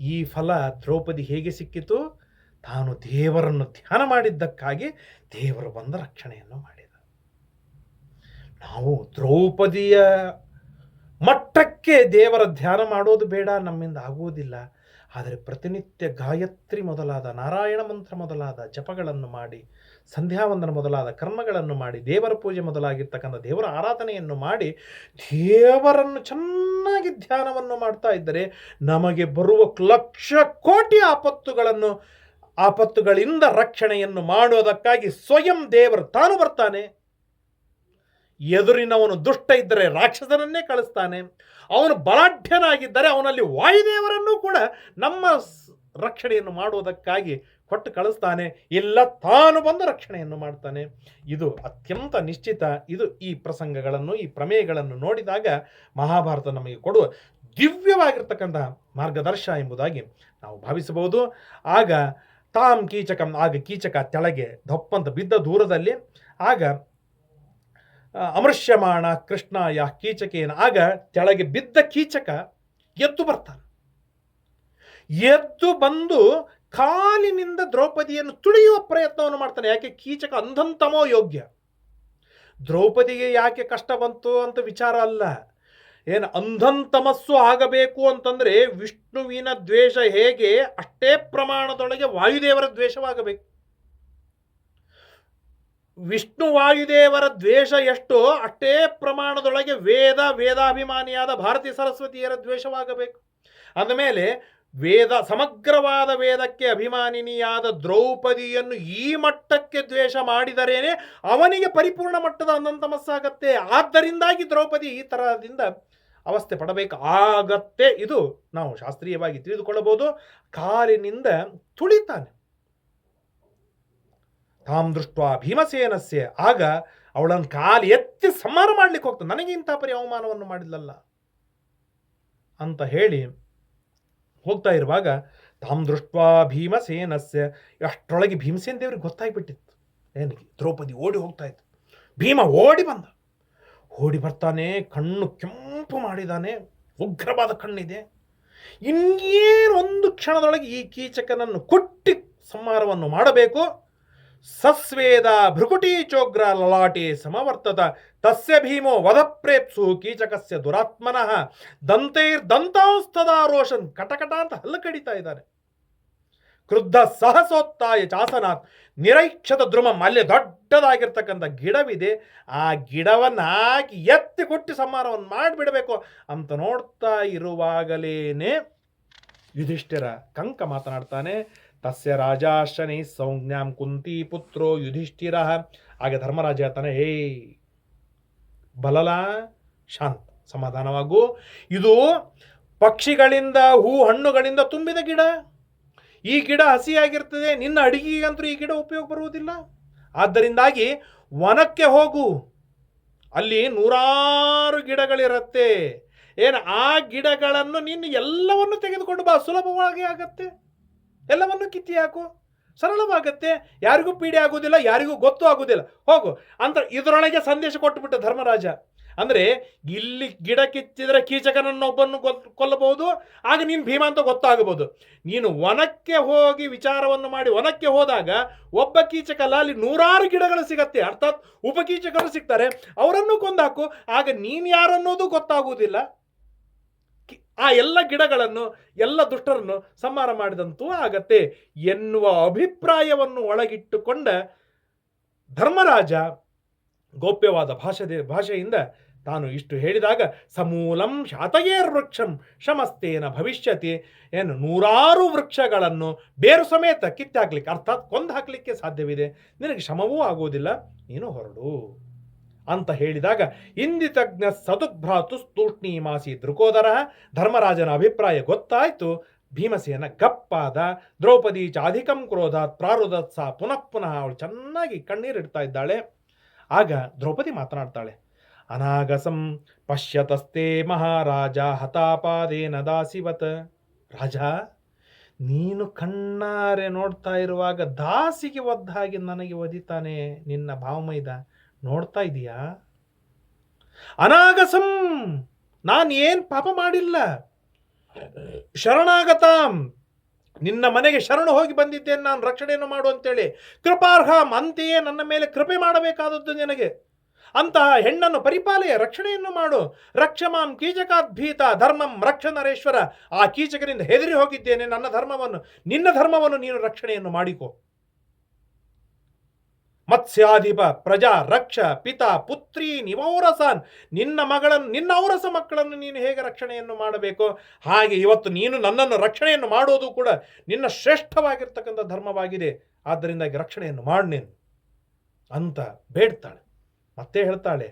Speaker 1: ಈ ಫಲ ದ್ರೌಪದಿ ಹೇಗೆ ಸಿಕ್ಕಿತು? ತಾನು ದೇವರನ್ನು ಧ್ಯಾನ ಮಾಡಿದ್ದಕ್ಕಾಗಿ ದೇವರು ಬಂದ ರಕ್ಷಣೆಯನ್ನು ಮಾಡಿದ. ನಾವು ದ್ರೌಪದಿಯ ಮಟ್ಟಕ್ಕೆ ದೇವರ ಧ್ಯಾನ ಮಾಡೋದು ಬೇಡ, ನಮ್ಮಿಂದ ಆಗುವುದಿಲ್ಲ. ಆದರೆ ಪ್ರತಿನಿತ್ಯ ಗಾಯತ್ರಿ ಮೊದಲಾದ ನಾರಾಯಣ ಮಂತ್ರ ಮೊದಲಾದ ಜಪಗಳನ್ನು ಮಾಡಿ, ಸಂಧ್ಯಾವಂದನ ಮೊದಲಾದ ಕರ್ಮಗಳನ್ನು ಮಾಡಿ, ದೇವರ ಪೂಜೆ ಮೊದಲಾಗಿರ್ತಕ್ಕಂಥ ದೇವರ ಆರಾಧನೆಯನ್ನು ಮಾಡಿ, ದೇವರನ್ನು ಚೆನ್ನಾಗಿ ಧ್ಯಾನವನ್ನು ಮಾಡ್ತಾ ಇದ್ದರೆ ನಮಗೆ ಬರುವ ಲಕ್ಷ ಕೋಟಿ ಆಪತ್ತುಗಳನ್ನು, ಆಪತ್ತುಗಳಿಂದ ರಕ್ಷಣೆಯನ್ನು ಮಾಡುವುದಕ್ಕಾಗಿ ಸ್ವಯಂ ದೇವರು ತಾನು ಬರ್ತಾನೆ. ಎದುರಿನವನು ದುಷ್ಟ ಇದ್ದರೆ ರಾಕ್ಷಸನನ್ನೇ ಕಳಿಸ್ತಾನೆ. ಅವನು ಬಲಾಢ್ಯನಾಗಿದ್ದರೆ ಅವನಲ್ಲಿ ವಾಯುದೇವರನ್ನು ಕೂಡ ನಮ್ಮ ರಕ್ಷಣೆಯನ್ನು ಮಾಡುವುದಕ್ಕಾಗಿ ಕೊಟ್ಟು ಕಳಿಸ್ತಾನೆ. ಇಲ್ಲ, ತಾನು ಬಂದು ರಕ್ಷಣೆಯನ್ನು ಮಾಡ್ತಾನೆ. ಇದು ಅತ್ಯಂತ ನಿಶ್ಚಿತ. ಇದು ಈ ಪ್ರಸಂಗಗಳನ್ನು, ಈ ಪ್ರಮೇಯಗಳನ್ನು ನೋಡಿದಾಗ ಮಹಾಭಾರತ ನಮಗೆ ಕೊಡುವ ದಿವ್ಯವಾಗಿರ್ತಕ್ಕಂತಹ ಮಾರ್ಗದರ್ಶ ಎಂಬುದಾಗಿ ನಾವು ಭಾವಿಸಬಹುದು. ಆಗ ತಾಮ್ ಕೀಚಕಂ, ಆಗ ಕೀಚಕ ತೆಳಗೆ ದಪ್ಪಂತ ಬಿದ್ದ ದೂರದಲ್ಲಿ, ಆಗ ಆ, ಕೃಷ್ಣ ಯಾ ಕೀಚಕೇನ. ಆಗ ತೆಳಗೆ ಬಿದ್ದ ಕೀಚಕ ಎದ್ದು ಬರ್ತಾನೆ. ಎದ್ದು ಬಂದು ಕಾಲಿನಿಂದ ದ್ರೌಪದಿಯನ್ನು ತುಳಿಯುವ ಪ್ರಯತ್ನವನ್ನು ಮಾಡ್ತಾನೆ. ಯಾಕೆ? ಕೀಚಕ ಅಂಧಂತಮೋ ಯೋಗ್ಯ. ದ್ರೌಪದಿಗೆ ಯಾಕೆ ಕಷ್ಟ ಬಂತು ಅಂತ ವಿಚಾರ ಅಲ್ಲ. ಏನು ಅಂಧಂತಮಸ್ಸು ಆಗಬೇಕು ಅಂತಂದರೆ ವಿಷ್ಣುವಿನ ದ್ವೇಷ ಹೇಗೆ ಅಷ್ಟೇ ಪ್ರಮಾಣದೊಳಗೆ ವಾಯುದೇವರ ದ್ವೇಷವಾಗಬೇಕು. ವಿಷ್ಣು ವಾಯುದೇವರ ದ್ವೇಷ ಎಷ್ಟು, ಅಷ್ಟೇ ಪ್ರಮಾಣದೊಳಗೆ ವೇದ, ವೇದಾಭಿಮಾನಿಯಾದ ಭಾರತೀ ಸರಸ್ವತಿಯರ ದ್ವೇಷವಾಗಬೇಕು. ಅಂದಮೇಲೆ ವೇದ, ಸಮಗ್ರವಾದ ವೇದಕ್ಕೆ ಅಭಿಮಾನಿನಿಯಾದ ದ್ರೌಪದಿಯನ್ನು ಈ ಮಟ್ಟಕ್ಕೆ ದ್ವೇಷ ಮಾಡಿದರೇನೆ ಅವನಿಗೆ ಪರಿಪೂರ್ಣ ಮಟ್ಟದ ಅನಂತಮಸ್ಸಾಗತ್ತೆ ಆದ್ದರಿಂದಾಗಿ ದ್ರೌಪದಿ ಈ ತರಹದಿಂದ ಅವಸ್ಥೆ ಪಡಬೇಕಾಗತ್ತೆ ಇದು ನಾವು ಶಾಸ್ತ್ರೀಯವಾಗಿ ತಿಳಿದುಕೊಳ್ಳಬಹುದು. ಕಾಲಿನಿಂದ ತುಳಿತಾನೆ. ತಾಂ ದೃಷ್ಟ ಭೀಮಸೇನಸ್ಯ. ಆಗ ಅವಳನ್ನು ಕಾಲು ಎತ್ತಿ ಸಂಹಾರ ಮಾಡ್ಲಿಕ್ಕೆ ಹೋಗ್ತಾನೆ. ನನಗೆ ಇಂಥ ಪರಿ ಅವಮಾನವನ್ನು ಮಾಡಿಲ್ಲಲ್ಲ ಅಂತ ಹೇಳಿ ಹೋಗ್ತಾ ಇರುವಾಗ ತಾಮ್ ದೃಷ್ಟ ಭೀಮಸೇನಸ್ಯ. ಅಷ್ಟರೊಳಗೆ ಭೀಮಸೇನ ದೇವ್ರಿಗೆ ಗೊತ್ತಾಗಿಬಿಟ್ಟಿತ್ತು. ಏನಿಗೆ ದ್ರೌಪದಿ ಓಡಿ ಹೋಗ್ತಾ ಇತ್ತು. ಭೀಮ ಓಡಿ ಬಂದ. ಓಡಿ ಬರ್ತಾನೆ, ಕಣ್ಣು ಕೆಂಪು ಮಾಡಿದಾನೆ. ಉಗ್ರವಾದ ಕಣ್ಣಿದೆ. ಇನ್ನೇನು ಒಂದು ಕ್ಷಣದೊಳಗೆ ಈ ಕೀಚಕನನ್ನು ಕೊಟ್ಟಿ ಸಂಹಾರವನ್ನು ಮಾಡಬೇಕು. ಸಸ್ವೇದ ಭೃಕುಟಿ ಚೋಗ್ರ ಲಲಾಟೆ ಸಮವರ್ತತ. ತಸ್ಯ ಭೀಮೋ ವಧಪ್ರೇಪ್ಸು ಕೀಚಕಸ್ಯ ದುರಾತ್ಮನಃ. ದಂತೈರ್ ದಂತಾಂಸ್ತದ ರೋಷನ್ ಕಟಕಟ ಅಂತ ಹಲ್ಲು ಕಡಿತಾ ಇದ್ದಾರೆ ಕ್ರುದ್ಧ ಸಹಸೋತ್ತಾಯ ಚಾಸನಾಥ್ ನಿರೈಕ್ಷದ ದ್ರುಮಂ ಮಲ್ಯ ದೊಡ್ಡದಾಗಿರ್ತಕ್ಕಂಥ ಗಿಡವಿದೆ. ಆ ಗಿಡವನ್ನು ಹಾಕಿ ಎತ್ತಿ ಕೊಟ್ಟು ಸಂಹಾರವನ್ನು ಮಾಡಿಬಿಡಬೇಕು ಅಂತ ನೋಡ್ತಾ ಇರುವಾಗಲೇನೆ ಯುಧಿಷ್ಠಿರ ಕಂಕ ಮಾತನಾಡ್ತಾನೆ. ತಸ್ಯ ರಾಜಾಶನಿ ಸಂಜ್ಞಾಂ ಕುಂತಿ ಪುತ್ರೋ ಯುಧಿಷ್ಠಿರ ಹಾಗೆ ಧರ್ಮರಾಜ ಹೇಳ್ತಾನೆ ಹೇ ಬಲಲ ಶಾಂತ ಸಮಾಧಾನವಾಗು ಇದು ಪಕ್ಷಿಗಳಿಂದ ಹೂ ಹಣ್ಣುಗಳಿಂದ ತುಂಬಿದ ಗಿಡ. ಈ ಗಿಡ ಹಸಿಯಾಗಿರ್ತದೆ, ನಿನ್ನ ಅಡಿಗೆಗಂತೂ ಈ ಗಿಡ ಉಪಯೋಗ ಬರುವುದಿಲ್ಲ. ಆದ್ದರಿಂದಾಗಿ ವನಕ್ಕೆ ಹೋಗು. ಅಲ್ಲಿ ನೂರಾರು ಗಿಡಗಳಿರುತ್ತೆ. ಏನು ಆ ಗಿಡಗಳನ್ನು ನೀನು ಎಲ್ಲವನ್ನು ತೆಗೆದುಕೊಂಡು ಬಾ, ಸುಲಭವಾಗಿ ಆಗತ್ತೆ. ಎಲ್ಲವನ್ನು ಕಿತ್ತಿ ಹಾಕು. ಸರಳವಾಗತ್ತೆ. ಯಾರಿಗೂ ಪೀಡೆ ಆಗುವುದಿಲ್ಲ, ಯಾರಿಗೂ ಗೊತ್ತು ಆಗುವುದಿಲ್ಲ. ಹೋಗು. ಅಂತ ಇದರೊಳಗೆ ಸಂದೇಶ ಕೊಟ್ಟುಬಿಟ್ಟ ಧರ್ಮರಾಜ. ಅಂದರೆ ಇಲ್ಲಿ ಗಿಡ ಕಿತ್ತಿದ್ರೆ ಕೀಚಕನನ್ನೊಬ್ಬನ್ನು ಒಬ್ಬನ್ನು ಕೊಲ್ಲಬಹುದು, ಆಗ ನೀನು ಭೀಮ ಅಂತ ಗೊತ್ತಾಗಬಹುದು. ನೀನು ವನಕ್ಕೆ ಹೋಗಿ ವಿಚಾರವನ್ನು ಮಾಡಿ ಒನಕ್ಕೆ ಹೋದಾಗ ಒಬ್ಬ ಕೀಚಕಲ್ಲ ಅಲ್ಲಿ ನೂರಾರು ಗಿಡಗಳು ಸಿಗತ್ತೆ. ಅರ್ಥಾತ್ ಉಪಕೀಚಕರು ಸಿಗ್ತಾರೆ. ಅವರನ್ನು ಕೊಂದಾಕು ಆಗ ನೀನು ಯಾರನ್ನೋದು ಗೊತ್ತಾಗುವುದಿಲ್ಲ. ಆ ಎಲ್ಲ ಗಿಡಗಳನ್ನು, ಎಲ್ಲ ದುಷ್ಟರನ್ನು ಸಂಹಾರ ಮಾಡಿದಂತೂ ಆಗತ್ತೆ. ಎನ್ನುವ ಅಭಿಪ್ರಾಯವನ್ನು ಒಳಗಿಟ್ಟುಕೊಂಡ ಧರ್ಮರಾಜ ಗೋಪ್ಯವಾದ ಭಾಷೆ ಭಾಷೆಯಿಂದ ತಾನು ಇಷ್ಟು ಹೇಳಿದಾಗ, ಸಮೂಲಂ ಶಾತಯೇರ್ ವೃಕ್ಷಂ ಶಮಸ್ತೇನ ಭವಿಷ್ಯತಿ ಏನು ನೂರಾರು ವೃಕ್ಷಗಳನ್ನು ಬೇರು ಸಮೇತ ಕಿತ್ತಾಕ್ಲಿಕ್ಕೆ, ಅರ್ಥಾತ್ ಕೊಂದು ಹಾಕಲಿಕ್ಕೆ ಸಾಧ್ಯವಿದೆ. ನಿನಗೆ ಶ್ರಮವೂ ಆಗುವುದಿಲ್ಲ, ನೀನು ಹೊರಡು. ಅಂತ ಹೇಳಿದಾಗ, ಇಂದಿತಜ್ಞ ಸದುಭ್ರಾತು ಸ್ತೂಷ್ಣೀಮಾಸಿ ದೃಕೋದರ, ಧರ್ಮರಾಜನ ಅಭಿಪ್ರಾಯ ಗೊತ್ತಾಯಿತು. ಭೀಮಸೇನ ಗಪ್ಪಾದ. ದ್ರೌಪದಿ ಚಾಧಿಕಂ ಕ್ರೋಧ ಪ್ರಾರುದತ್ಸ ಪುನಃ ಪುನಃ ಅವಳು ಚೆನ್ನಾಗಿ ಕಣ್ಣೀರಿಡ್ತಾ ಇದ್ದಾಳೆ. ಆಗ ದ್ರೌಪದಿ ಮಾತನಾಡ್ತಾಳೆ, ಅನಾಗಸಂ ಪಶ್ಯತಸ್ತೆ ಮಹಾರಾಜ ಹತಾಪಾದೇನ ದಾಸಿವತ್. ರಾಜ, ನೀನು ಕಣ್ಣಾರೆ ನೋಡ್ತಾ ಇರುವಾಗ ದಾಸಿಗೆ ಒದ್ದಾಗಿ ನನಗೆ ಒದಿತಾನೆ ನಿನ್ನ ಭಾವಮೈದ. ನೋಡ್ತಾ ಇದೀಯಾ? ಅನಾಗಸಂ! ನಾನು ಏನು ಪಾಪ ಮಾಡಿಲ್ಲ. ಶರಣಾಗತಾಂ! ನಿನ್ನ ಮನೆಗೆ ಶರಣು ಹೋಗಿ ಬಂದಿದ್ದೇನೆ ನಾನು ರಕ್ಷಣೆಯನ್ನು ಮಾಡು ಅಂತೇಳಿ. ಕೃಪಾರ್ಹಂ! ಅಂತೆಯೇ ನನ್ನ ಮೇಲೆ ಕೃಪೆ ಮಾಡಬೇಕಾದದ್ದು ನಿನಗೆ. ಅಂತಹ ಹೆಣ್ಣನ್ನು ಪರಿಪಾಲೆಯ ರಕ್ಷಣೆಯನ್ನು ಮಾಡು. ರಕ್ಷಮಾಂ ಕೀಚಕಾದ್ಭೀತ ಧರ್ಮಂ ರಕ್ಷ ನರೇಶ್ವರ. ಆ ಕೀಚಕನಿಂದ ಹೆದರಿ ಹೋಗಿದ್ದೇನೆ ನನ್ನ ಧರ್ಮವನ್ನು. ನಿನ್ನ ಧರ್ಮವನ್ನು ನೀನು ರಕ್ಷಣೆಯನ್ನು ಮಾಡಿಕೊ. ಮತ್ಸ್ಯಾಧಿಪ ಪ್ರಜಾ, ರಕ್ಷ, ಪಿತ, ಪುತ್ರಿ, ನಿವೌರಸನ್, ನಿನ್ನ ಮಗಳನ್ನು ನಿನ್ನ ಔರಸ ಮಕ್ಕಳನ್ನು ನೀನು ಹೇಗೆ ರಕ್ಷಣೆಯನ್ನು ಮಾಡಬೇಕು? ಹಾಗೆ ಇವತ್ತು ನೀನು ನನ್ನನ್ನು ರಕ್ಷಣೆಯನ್ನು ಮಾಡೋದು ಕೂಡ ನಿನ್ನ ಶ್ರೇಷ್ಠವಾಗಿರ್ತಕ್ಕಂಥ ಧರ್ಮವಾಗಿದೆ. ಆದ್ದರಿಂದಾಗಿ ರಕ್ಷಣೆಯನ್ನು ಮಾಡಿ ನೀನು ಅಂತ ಬೇಡ್ತಾಳೆ. ಮತ್ತೆ ಹೇಳ್ತಾಳೆ,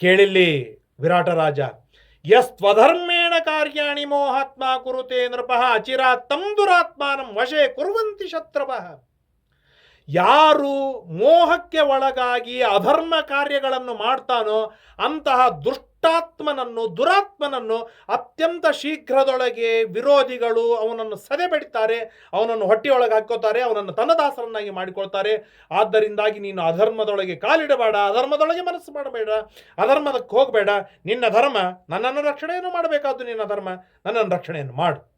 Speaker 1: ಕೇಳಿಲ್ಲಿ ವಿರಾಟರಾಜ ಯಸ್ತ್ವಧರ್ಮೇಣ ಕಾರ್ಯಾಣಿ ಮೋಹಾತ್ಮ ಕುರುತೆ ನೃಪಃ ಅಚಿರಾತ್ ತಂ ದುರಾತ್ಮಾನಂ ವಶೇ ಕುರುವಂತಿ ಶತ್ರವಃ ಯಾರು ಮೋಹಕ್ಕೆ ಒಳಗಾಗಿ ಅಧರ್ಮ ಕಾರ್ಯಗಳನ್ನು ಮಾಡ್ತಾನೋ ಅಂತಹ ದುಷ್ಟಾತ್ಮನನ್ನು, ದುರಾತ್ಮನನ್ನು ಅತ್ಯಂತ ಶೀಘ್ರದೊಳಗೆ ವಿರೋಧಿಗಳು ಅವನನ್ನು ಸದೆ ಬೆಡಿತಾರೆ, ಅವನನ್ನು ಹೊಟ್ಟೆಯೊಳಗೆ ಹಾಕೋತಾರೆ ಅವನನ್ನು ತನ್ನ ದಾಸರನ್ನಾಗಿ ಮಾಡಿಕೊಳ್ತಾರೆ. ಆದ್ದರಿಂದಾಗಿ ನೀನು ಅಧರ್ಮದೊಳಗೆ ಕಾಲಿಡಬೇಡ, ಅಧರ್ಮದೊಳಗೆ ಮನಸ್ಸು ಮಾಡಬೇಡ, ಅಧರ್ಮದಕ್ಕೆ ಹೋಗಬೇಡ. ನಿನ್ನ ಧರ್ಮ ನನ್ನನ್ನು ರಕ್ಷಣೆಯನ್ನು ಮಾಡಬೇಕಾದ್ದು ನಿನ್ನ ಧರ್ಮ, ನನ್ನನ್ನು ರಕ್ಷಣೆಯನ್ನು ಮಾಡು.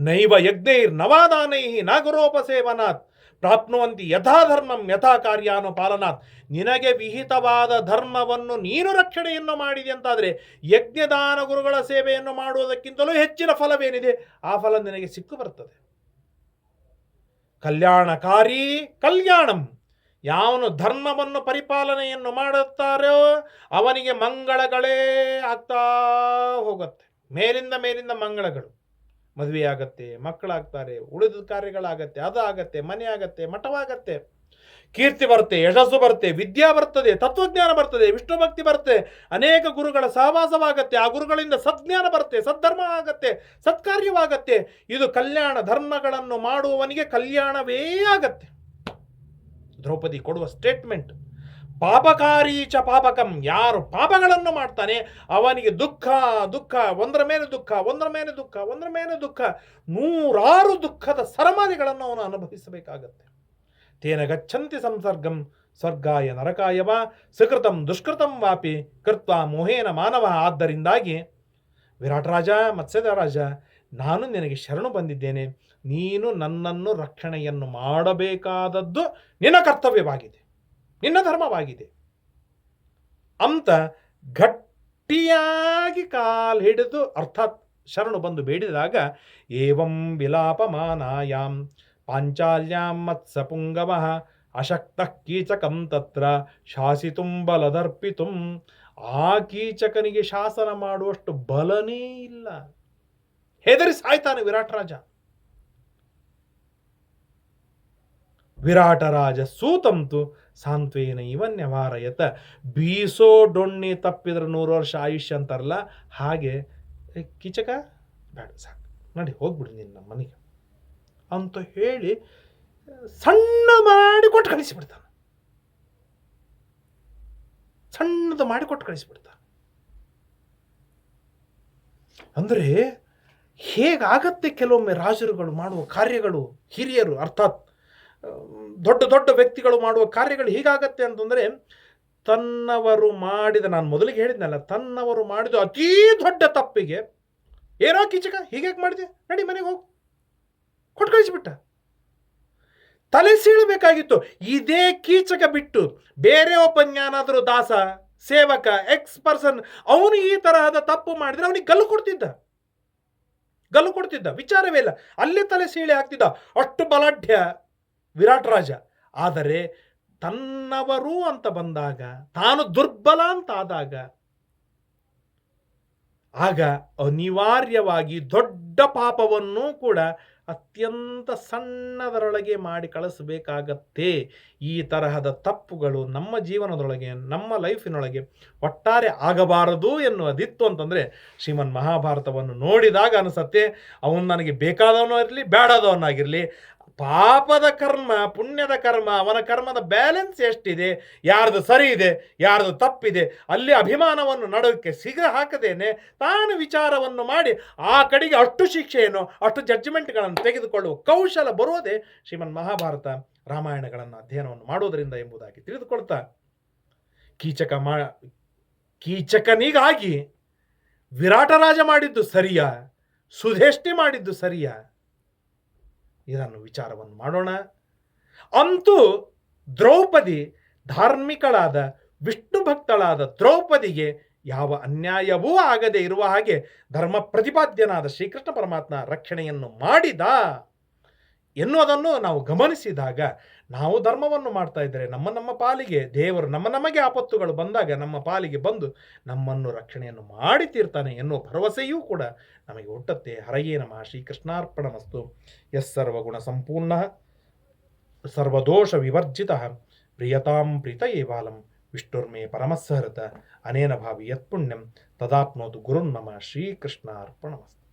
Speaker 1: ನೈವ ಯಜ್ಞೈರ್ ನವಾದಾನೈ ನಾಗರೋಪಸೇವನಾತ್. ಪ್ರಾಪ್ನುವಂತಿ ಯಥಾಧರ್ಮಂ ಯಥಾ ಕಾರ್ಯಾನು ಪಾಲನಾತ್ ನಿನಗೆ ವಿಹಿತವಾದ ಧರ್ಮವನ್ನು ನೀನು ರಕ್ಷಣೆಯನ್ನು ಮಾಡಿದೆ ಅಂತಾದರೆ, ಯಜ್ಞದಾನ ಗುರುಗಳ ಸೇವೆಯನ್ನು ಮಾಡುವುದಕ್ಕಿಂತಲೂ ಹೆಚ್ಚಿನ ಫಲವೇನಿದೆ? ಆ ಫಲ ನಿನಗೆ ಸಿಕ್ಕು ಬರ್ತದೆ. ಕಲ್ಯಾಣಕಾರಿ ಕಲ್ಯಾಣಂ. ಯಾವನು ಧರ್ಮವನ್ನು ಪರಿಪಾಲನೆಯನ್ನು ಮಾಡುತ್ತಾರೋ, ಅವನಿಗೆ ಮಂಗಳಗಳೇ ಆಗ್ತಾ ಹೋಗುತ್ತೆ. ಮೇಲಿಂದ ಮೇಲಿಂದ ಮಂಗಳಗಳು. ಮದುವೆ ಆಗತ್ತೆ ಮಕ್ಕಳಾಗ್ತಾರೆ, ಉಳಿದ ಕಾರ್ಯಗಳಾಗತ್ತೆ ಅದು ಆಗತ್ತೆ ಮನೆ ಆಗತ್ತೆ ಮಠವಾಗತ್ತೆ. ಕೀರ್ತಿ ಬರುತ್ತೆ, ಯಶಸ್ಸು ಬರುತ್ತೆ, ವಿದ್ಯಾ ಬರ್ತದೆ, ತತ್ವಜ್ಞಾನ ಬರ್ತದೆ, ವಿಷ್ಣು ಭಕ್ತಿ ಬರುತ್ತೆ. ಅನೇಕ ಗುರುಗಳ ಸಹವಾಸವಾಗತ್ತೆ, ಆ ಗುರುಗಳಿಂದ ಸಜ್ಞಾನ ಬರುತ್ತೆ, ಸದ್ಧರ್ಮ ಆಗತ್ತೆ, ಸತ್ಕಾರ್ಯವಾಗತ್ತೆ. ಇದು ಕಲ್ಯಾಣ ಧರ್ಮಗಳನ್ನು ಮಾಡುವವನಿಗೆ ಕಲ್ಯಾಣವೇ ಆಗತ್ತೆ. ದ್ರೌಪದಿ ಕೊಡುವ ಸ್ಟೇಟ್ಮೆಂಟ್ ಪಾಪಕಾರಿ ಚ ಪಾಪಕಂ. ಯಾರು ಪಾಪಗಳನ್ನು ಮಾಡ್ತಾನೆ, ಅವನಿಗೆ ದುಃಖ ದುಃಖ, ಒಂದರ ಮೇಲೆ ದುಃಖ, ಒಂದರ ಮೇಲೆ ದುಃಖ, ಒಂದರ ಮೇಲೆ ದುಃಖ, ನೂರಾರು ದುಃಖದ ಸರಮಾಲೆಗಳನ್ನು ಅವನು ಅನುಭವಿಸಬೇಕಾಗತ್ತೆ. ತೇನ ಗಚ್ಚಂತಿ ಸಂಸರ್ಗಂ ಸ್ವರ್ಗಾಯ ನರಕಾಯವ ಸಕೃತಂ ದುಷ್ಕೃತಂ ವಾಪಿ ಕೃತ್ವ ಮೋಹೇನ ಮಾನವ. ಆದ್ದರಿಂದಾಗಿ ವಿರಾಟರಾಜ ಮತ್ಸ್ಯದ ರಾಜ, ನಾನು ನಿನಗೆ ಶರಣು ಬಂದಿದ್ದೇನೆ, ನೀನು ನನ್ನನ್ನು ರಕ್ಷಣೆಯನ್ನು ಮಾಡಬೇಕಾದದ್ದು ನಿನ್ನ ಕರ್ತವ್ಯವಾಗಿದೆ. ನಿನ್ನ ಧರ್ಮವಾಗಿದೆ. ಅಂತ ಗಟ್ಟಿಯಾಗಿ ಕಾಲು ಹಿಡಿದು ಅರ್ಥಾತ್ ಶರಣು ಬಂದು ಬೇಡಿದಾಗ, ಏವಂ ವಿಲಾಪಮಾನಾಯಾಂ ಪಾಂಚಾಲ್ಯಾಂ ಮತ್ಸಪುಂಗವ ಅಶಕ್ತ ಕೀಚಕಂ ತತ್ರ ಶಾಸಿತುಂ ಬಲದರ್ಪಿತುಂ. ಆ ಕೀಚಕನಿಗೆ ಶಾಸನ ಮಾಡುವಷ್ಟು ಬಲನೇ ಇಲ್ಲ. ಹೆದರಿ ಸಾಯ್ತಾನೆ ವಿರಾಟ್ ರಾಜ. ವಿರಾಟರಾಜ ಸೂತಂತು ಸಾಂತ್ವೇನ ಇವನ್ಯವಾರಯತ ಬೀಸೋ ಡೊಣ್ಣಿ ತಪ್ಪಿದ್ರೆ ನೂರು ವರ್ಷ ಆಯುಷ್ಯ ಅಂತಾರಲ್ಲ, ಹಾಗೆ ಕಿಚಕ? ಬೇಡ, ಸಾಕು. ನಡಿ, ಹೋಗ್ಬಿಡಿ ನಮ್ಮ ಮನೆಗೆ. ಅಂತ ಹೇಳಿ ಸಣ್ಣ ಮಾಡಿ ಕೊಟ್ಟು ಕಳಿಸಿಬಿಡ್ತಾನೆ. ಸಣ್ಣದು ಮಾಡಿ ಕೊಟ್ಟು ಕಳಿಸಿಬಿಡ್ತಾನೆ. ಅಂದರೆ, ಹೇಗಾಗತ್ತೆ ಕೆಲವೊಮ್ಮೆ ರಾಜರುಗಳು ಮಾಡುವ ಕಾರ್ಯಗಳು, ಹಿರಿಯರು, ಅರ್ಥಾತ್ ದೊಡ್ಡ ದೊಡ್ಡ ವ್ಯಕ್ತಿಗಳು ಮಾಡುವ ಕಾರ್ಯಗಳು ಹೀಗಾಗತ್ತೆ ಅಂತಂದರೆ, ತನ್ನವರು ಮಾಡಿದ, ನಾನು ಮೊದಲಿಗೆ ಹೇಳಿದ್ನಲ್ಲ, ತನ್ನವರು ಮಾಡಿದ ಅತೀ ದೊಡ್ಡ ತಪ್ಪಿಗೆ ಏನೋ ಕಿಚಕ ಹೀಗೆ ಮಾಡಿದೆ? ನಡಿ ಮನೆಗೆ ಹೋಗು. ಕೊಟ್ಟು ಕಳಿಸಿಬಿಟ್ಟ ತಲೆ ಸೀಳಬೇಕಾಗಿತ್ತು. ಇದೇ ಕೀಚಕ ಬಿಟ್ಟು ಬೇರೆ ಒಬ್ಬನ್ಯಾನಾದರೂ ದಾಸ, ಸೇವಕ ಎಕ್ಸ್ ಪರ್ಸನ್ ಅವನು ಈ ತರಹದ ತಪ್ಪು ಮಾಡಿದರೆ ಅವನಿಗೆ ಗಲ್ಲು ಕೊಡ್ತಿದ್ದ. ಗಲ್ಲು ಕೊಡ್ತಿದ್ದ. ವಿಚಾರವೇ ಇಲ್ಲ. ಅಲ್ಲೇ ತಲೆ ಸೀಳೆ ಹಾಕ್ತಿದ್ದ. ಅಷ್ಟು ಬಲಾಢ್ಯ ವಿರಾಟ್ ರಾಜ. ಆದರೆ ತನ್ನವರು ಅಂತ ಬಂದಾಗ, ತಾನು ದುರ್ಬಲ ಅಂತ ಆದಾಗ, ಆಗ ಅನಿವಾರ್ಯವಾಗಿ ದೊಡ್ಡ ಪಾಪವನ್ನು ಕೂಡ ಅತ್ಯಂತ ಸಣ್ಣದರೊಳಗೆ ಮಾಡಿ ಕಳಿಸಬೇಕಾಗತ್ತೆ. ಈ ತರಹದ ತಪ್ಪುಗಳು ನಮ್ಮ ಜೀವನದೊಳಗೆ, ನಮ್ಮ ಲೈಫಿನೊಳಗೆ ಒಟ್ಟಾರೆ ಆಗಬಾರದು ಎನ್ನುವುದಿತ್ತು ಅಂತಂದರೆ, ಶ್ರೀಮನ್ ಮಹಾಭಾರತವನ್ನು ನೋಡಿದಾಗ ಅನಿಸತ್ತೆ, ಅವನು ನನಗೆ ಬೇಕಾದವನು ಇರಲಿ ಬೇಡದವನಾಗಿರಲಿ ಪಾಪದ ಕರ್ಮ, ಪುಣ್ಯದ ಕರ್ಮ, ಅವನ ಕರ್ಮದ ಬ್ಯಾಲೆನ್ಸ್ ಎಷ್ಟಿದೆ? ಯಾರ್ದು ಸರಿ ಇದೆ ಯಾರ್ದು ತಪ್ಪಿದೆ? ಅಲ್ಲಿ ಅಭಿಮಾನವನ್ನು ನಡೋಕ್ಕೆ ಸಿಗ ಹಾಕದೇನೆ ತಾನು ವಿಚಾರವನ್ನು ಮಾಡಿ ಆ ಕಡೆಗೆ ಅಷ್ಟು ಶಿಕ್ಷೆಯನ್ನು, ಅಷ್ಟು ಜಡ್ಜ್ಮೆಂಟ್ಗಳನ್ನು ತೆಗೆದುಕೊಳ್ಳುವ ಕೌಶಲ ಬರುವುದೇ ಶ್ರೀಮನ್ ಮಹಾಭಾರತ ರಾಮಾಯಣಗಳನ್ನು ಅಧ್ಯಯನವನ್ನು ಮಾಡುವುದರಿಂದ ಎಂಬುದಾಗಿ ತಿಳಿದುಕೊಳ್ತಾ. ಕೀಚಕ ಮಾ, ಕೀಚಕನಿಗಾಗಿ ವಿರಾಟರಾಜ ಮಾಡಿದ್ದು ಸರಿಯಾ? ಸುಧೇಷ್ಠಿ ಮಾಡಿದ್ದು ಸರಿಯಾ? ಇದನ್ನು ವಿಚಾರವನ್ನು ಮಾಡೋಣ. ಅಂತೂ ದ್ರೌಪದಿ ಧಾರ್ಮಿಕಳಾದ, ವಿಷ್ಣು ಭಕ್ತಳಾದ ದ್ರೌಪದಿಗೆ ಯಾವ ಅನ್ಯಾಯವೂ ಆಗದೆ ಇರುವ ಹಾಗೆ ಧರ್ಮ ಪ್ರತಿಪಾದ್ಯನಾದ ಶ್ರೀಕೃಷ್ಣ ಪರಮಾತ್ಮ ರಕ್ಷಣೆಯನ್ನು ಮಾಡಿದ ಎನ್ನುವುದನ್ನು ನಾವು ಗಮನಿಸಿದಾಗ ನಾವು ಧರ್ಮವನ್ನು ಮಾಡ್ತಾ ಇದ್ದರೆ ನಮ್ಮ ನಮ್ಮ ಪಾಲಿಗೆ ದೇವರು ನಮ್ಮ ನಮಗೆ ಆಪತ್ತುಗಳು ಬಂದಾಗ ನಮ್ಮ ಪಾಲಿಗೆ ಬಂದು ನಮ್ಮನ್ನು ರಕ್ಷಣೆಯನ್ನು ಮಾಡಿ ತೀರ್ತಾನೆ ಎನ್ನುವ ಭರವಸೆಯೂ ಕೂಡ ನಮಗೆ ಹುಟ್ಟತ್ತೆ. ಹರಯೇ ನಮಃ. ಶ್ರೀಕೃಷ್ಣಾರ್ಪಣ ಮಸ್ತು ಎಸ್ ಸರ್ವಗುಣ ಸಂಪೂರ್ಣ. ಸರ್ವದೋಷ ವಿವರ್ಜಿತ. ಪ್ರಿಯತಾಂ ಪ್ರೀತ ಏವಾಲಂ ವಿಷ್ಣುರ್ಮೇ ಪರಮಸ್ಸಹೃತ ಅನೇನ ಭಾವಿ ಯತ್ಪುಣ್ಯಂ. ತದಾಪ್ನೋದು ಗುರುನ್ನಮ ಶ್ರೀಕೃಷ್ಣಾರ್ಪಣಮಸ್ತು.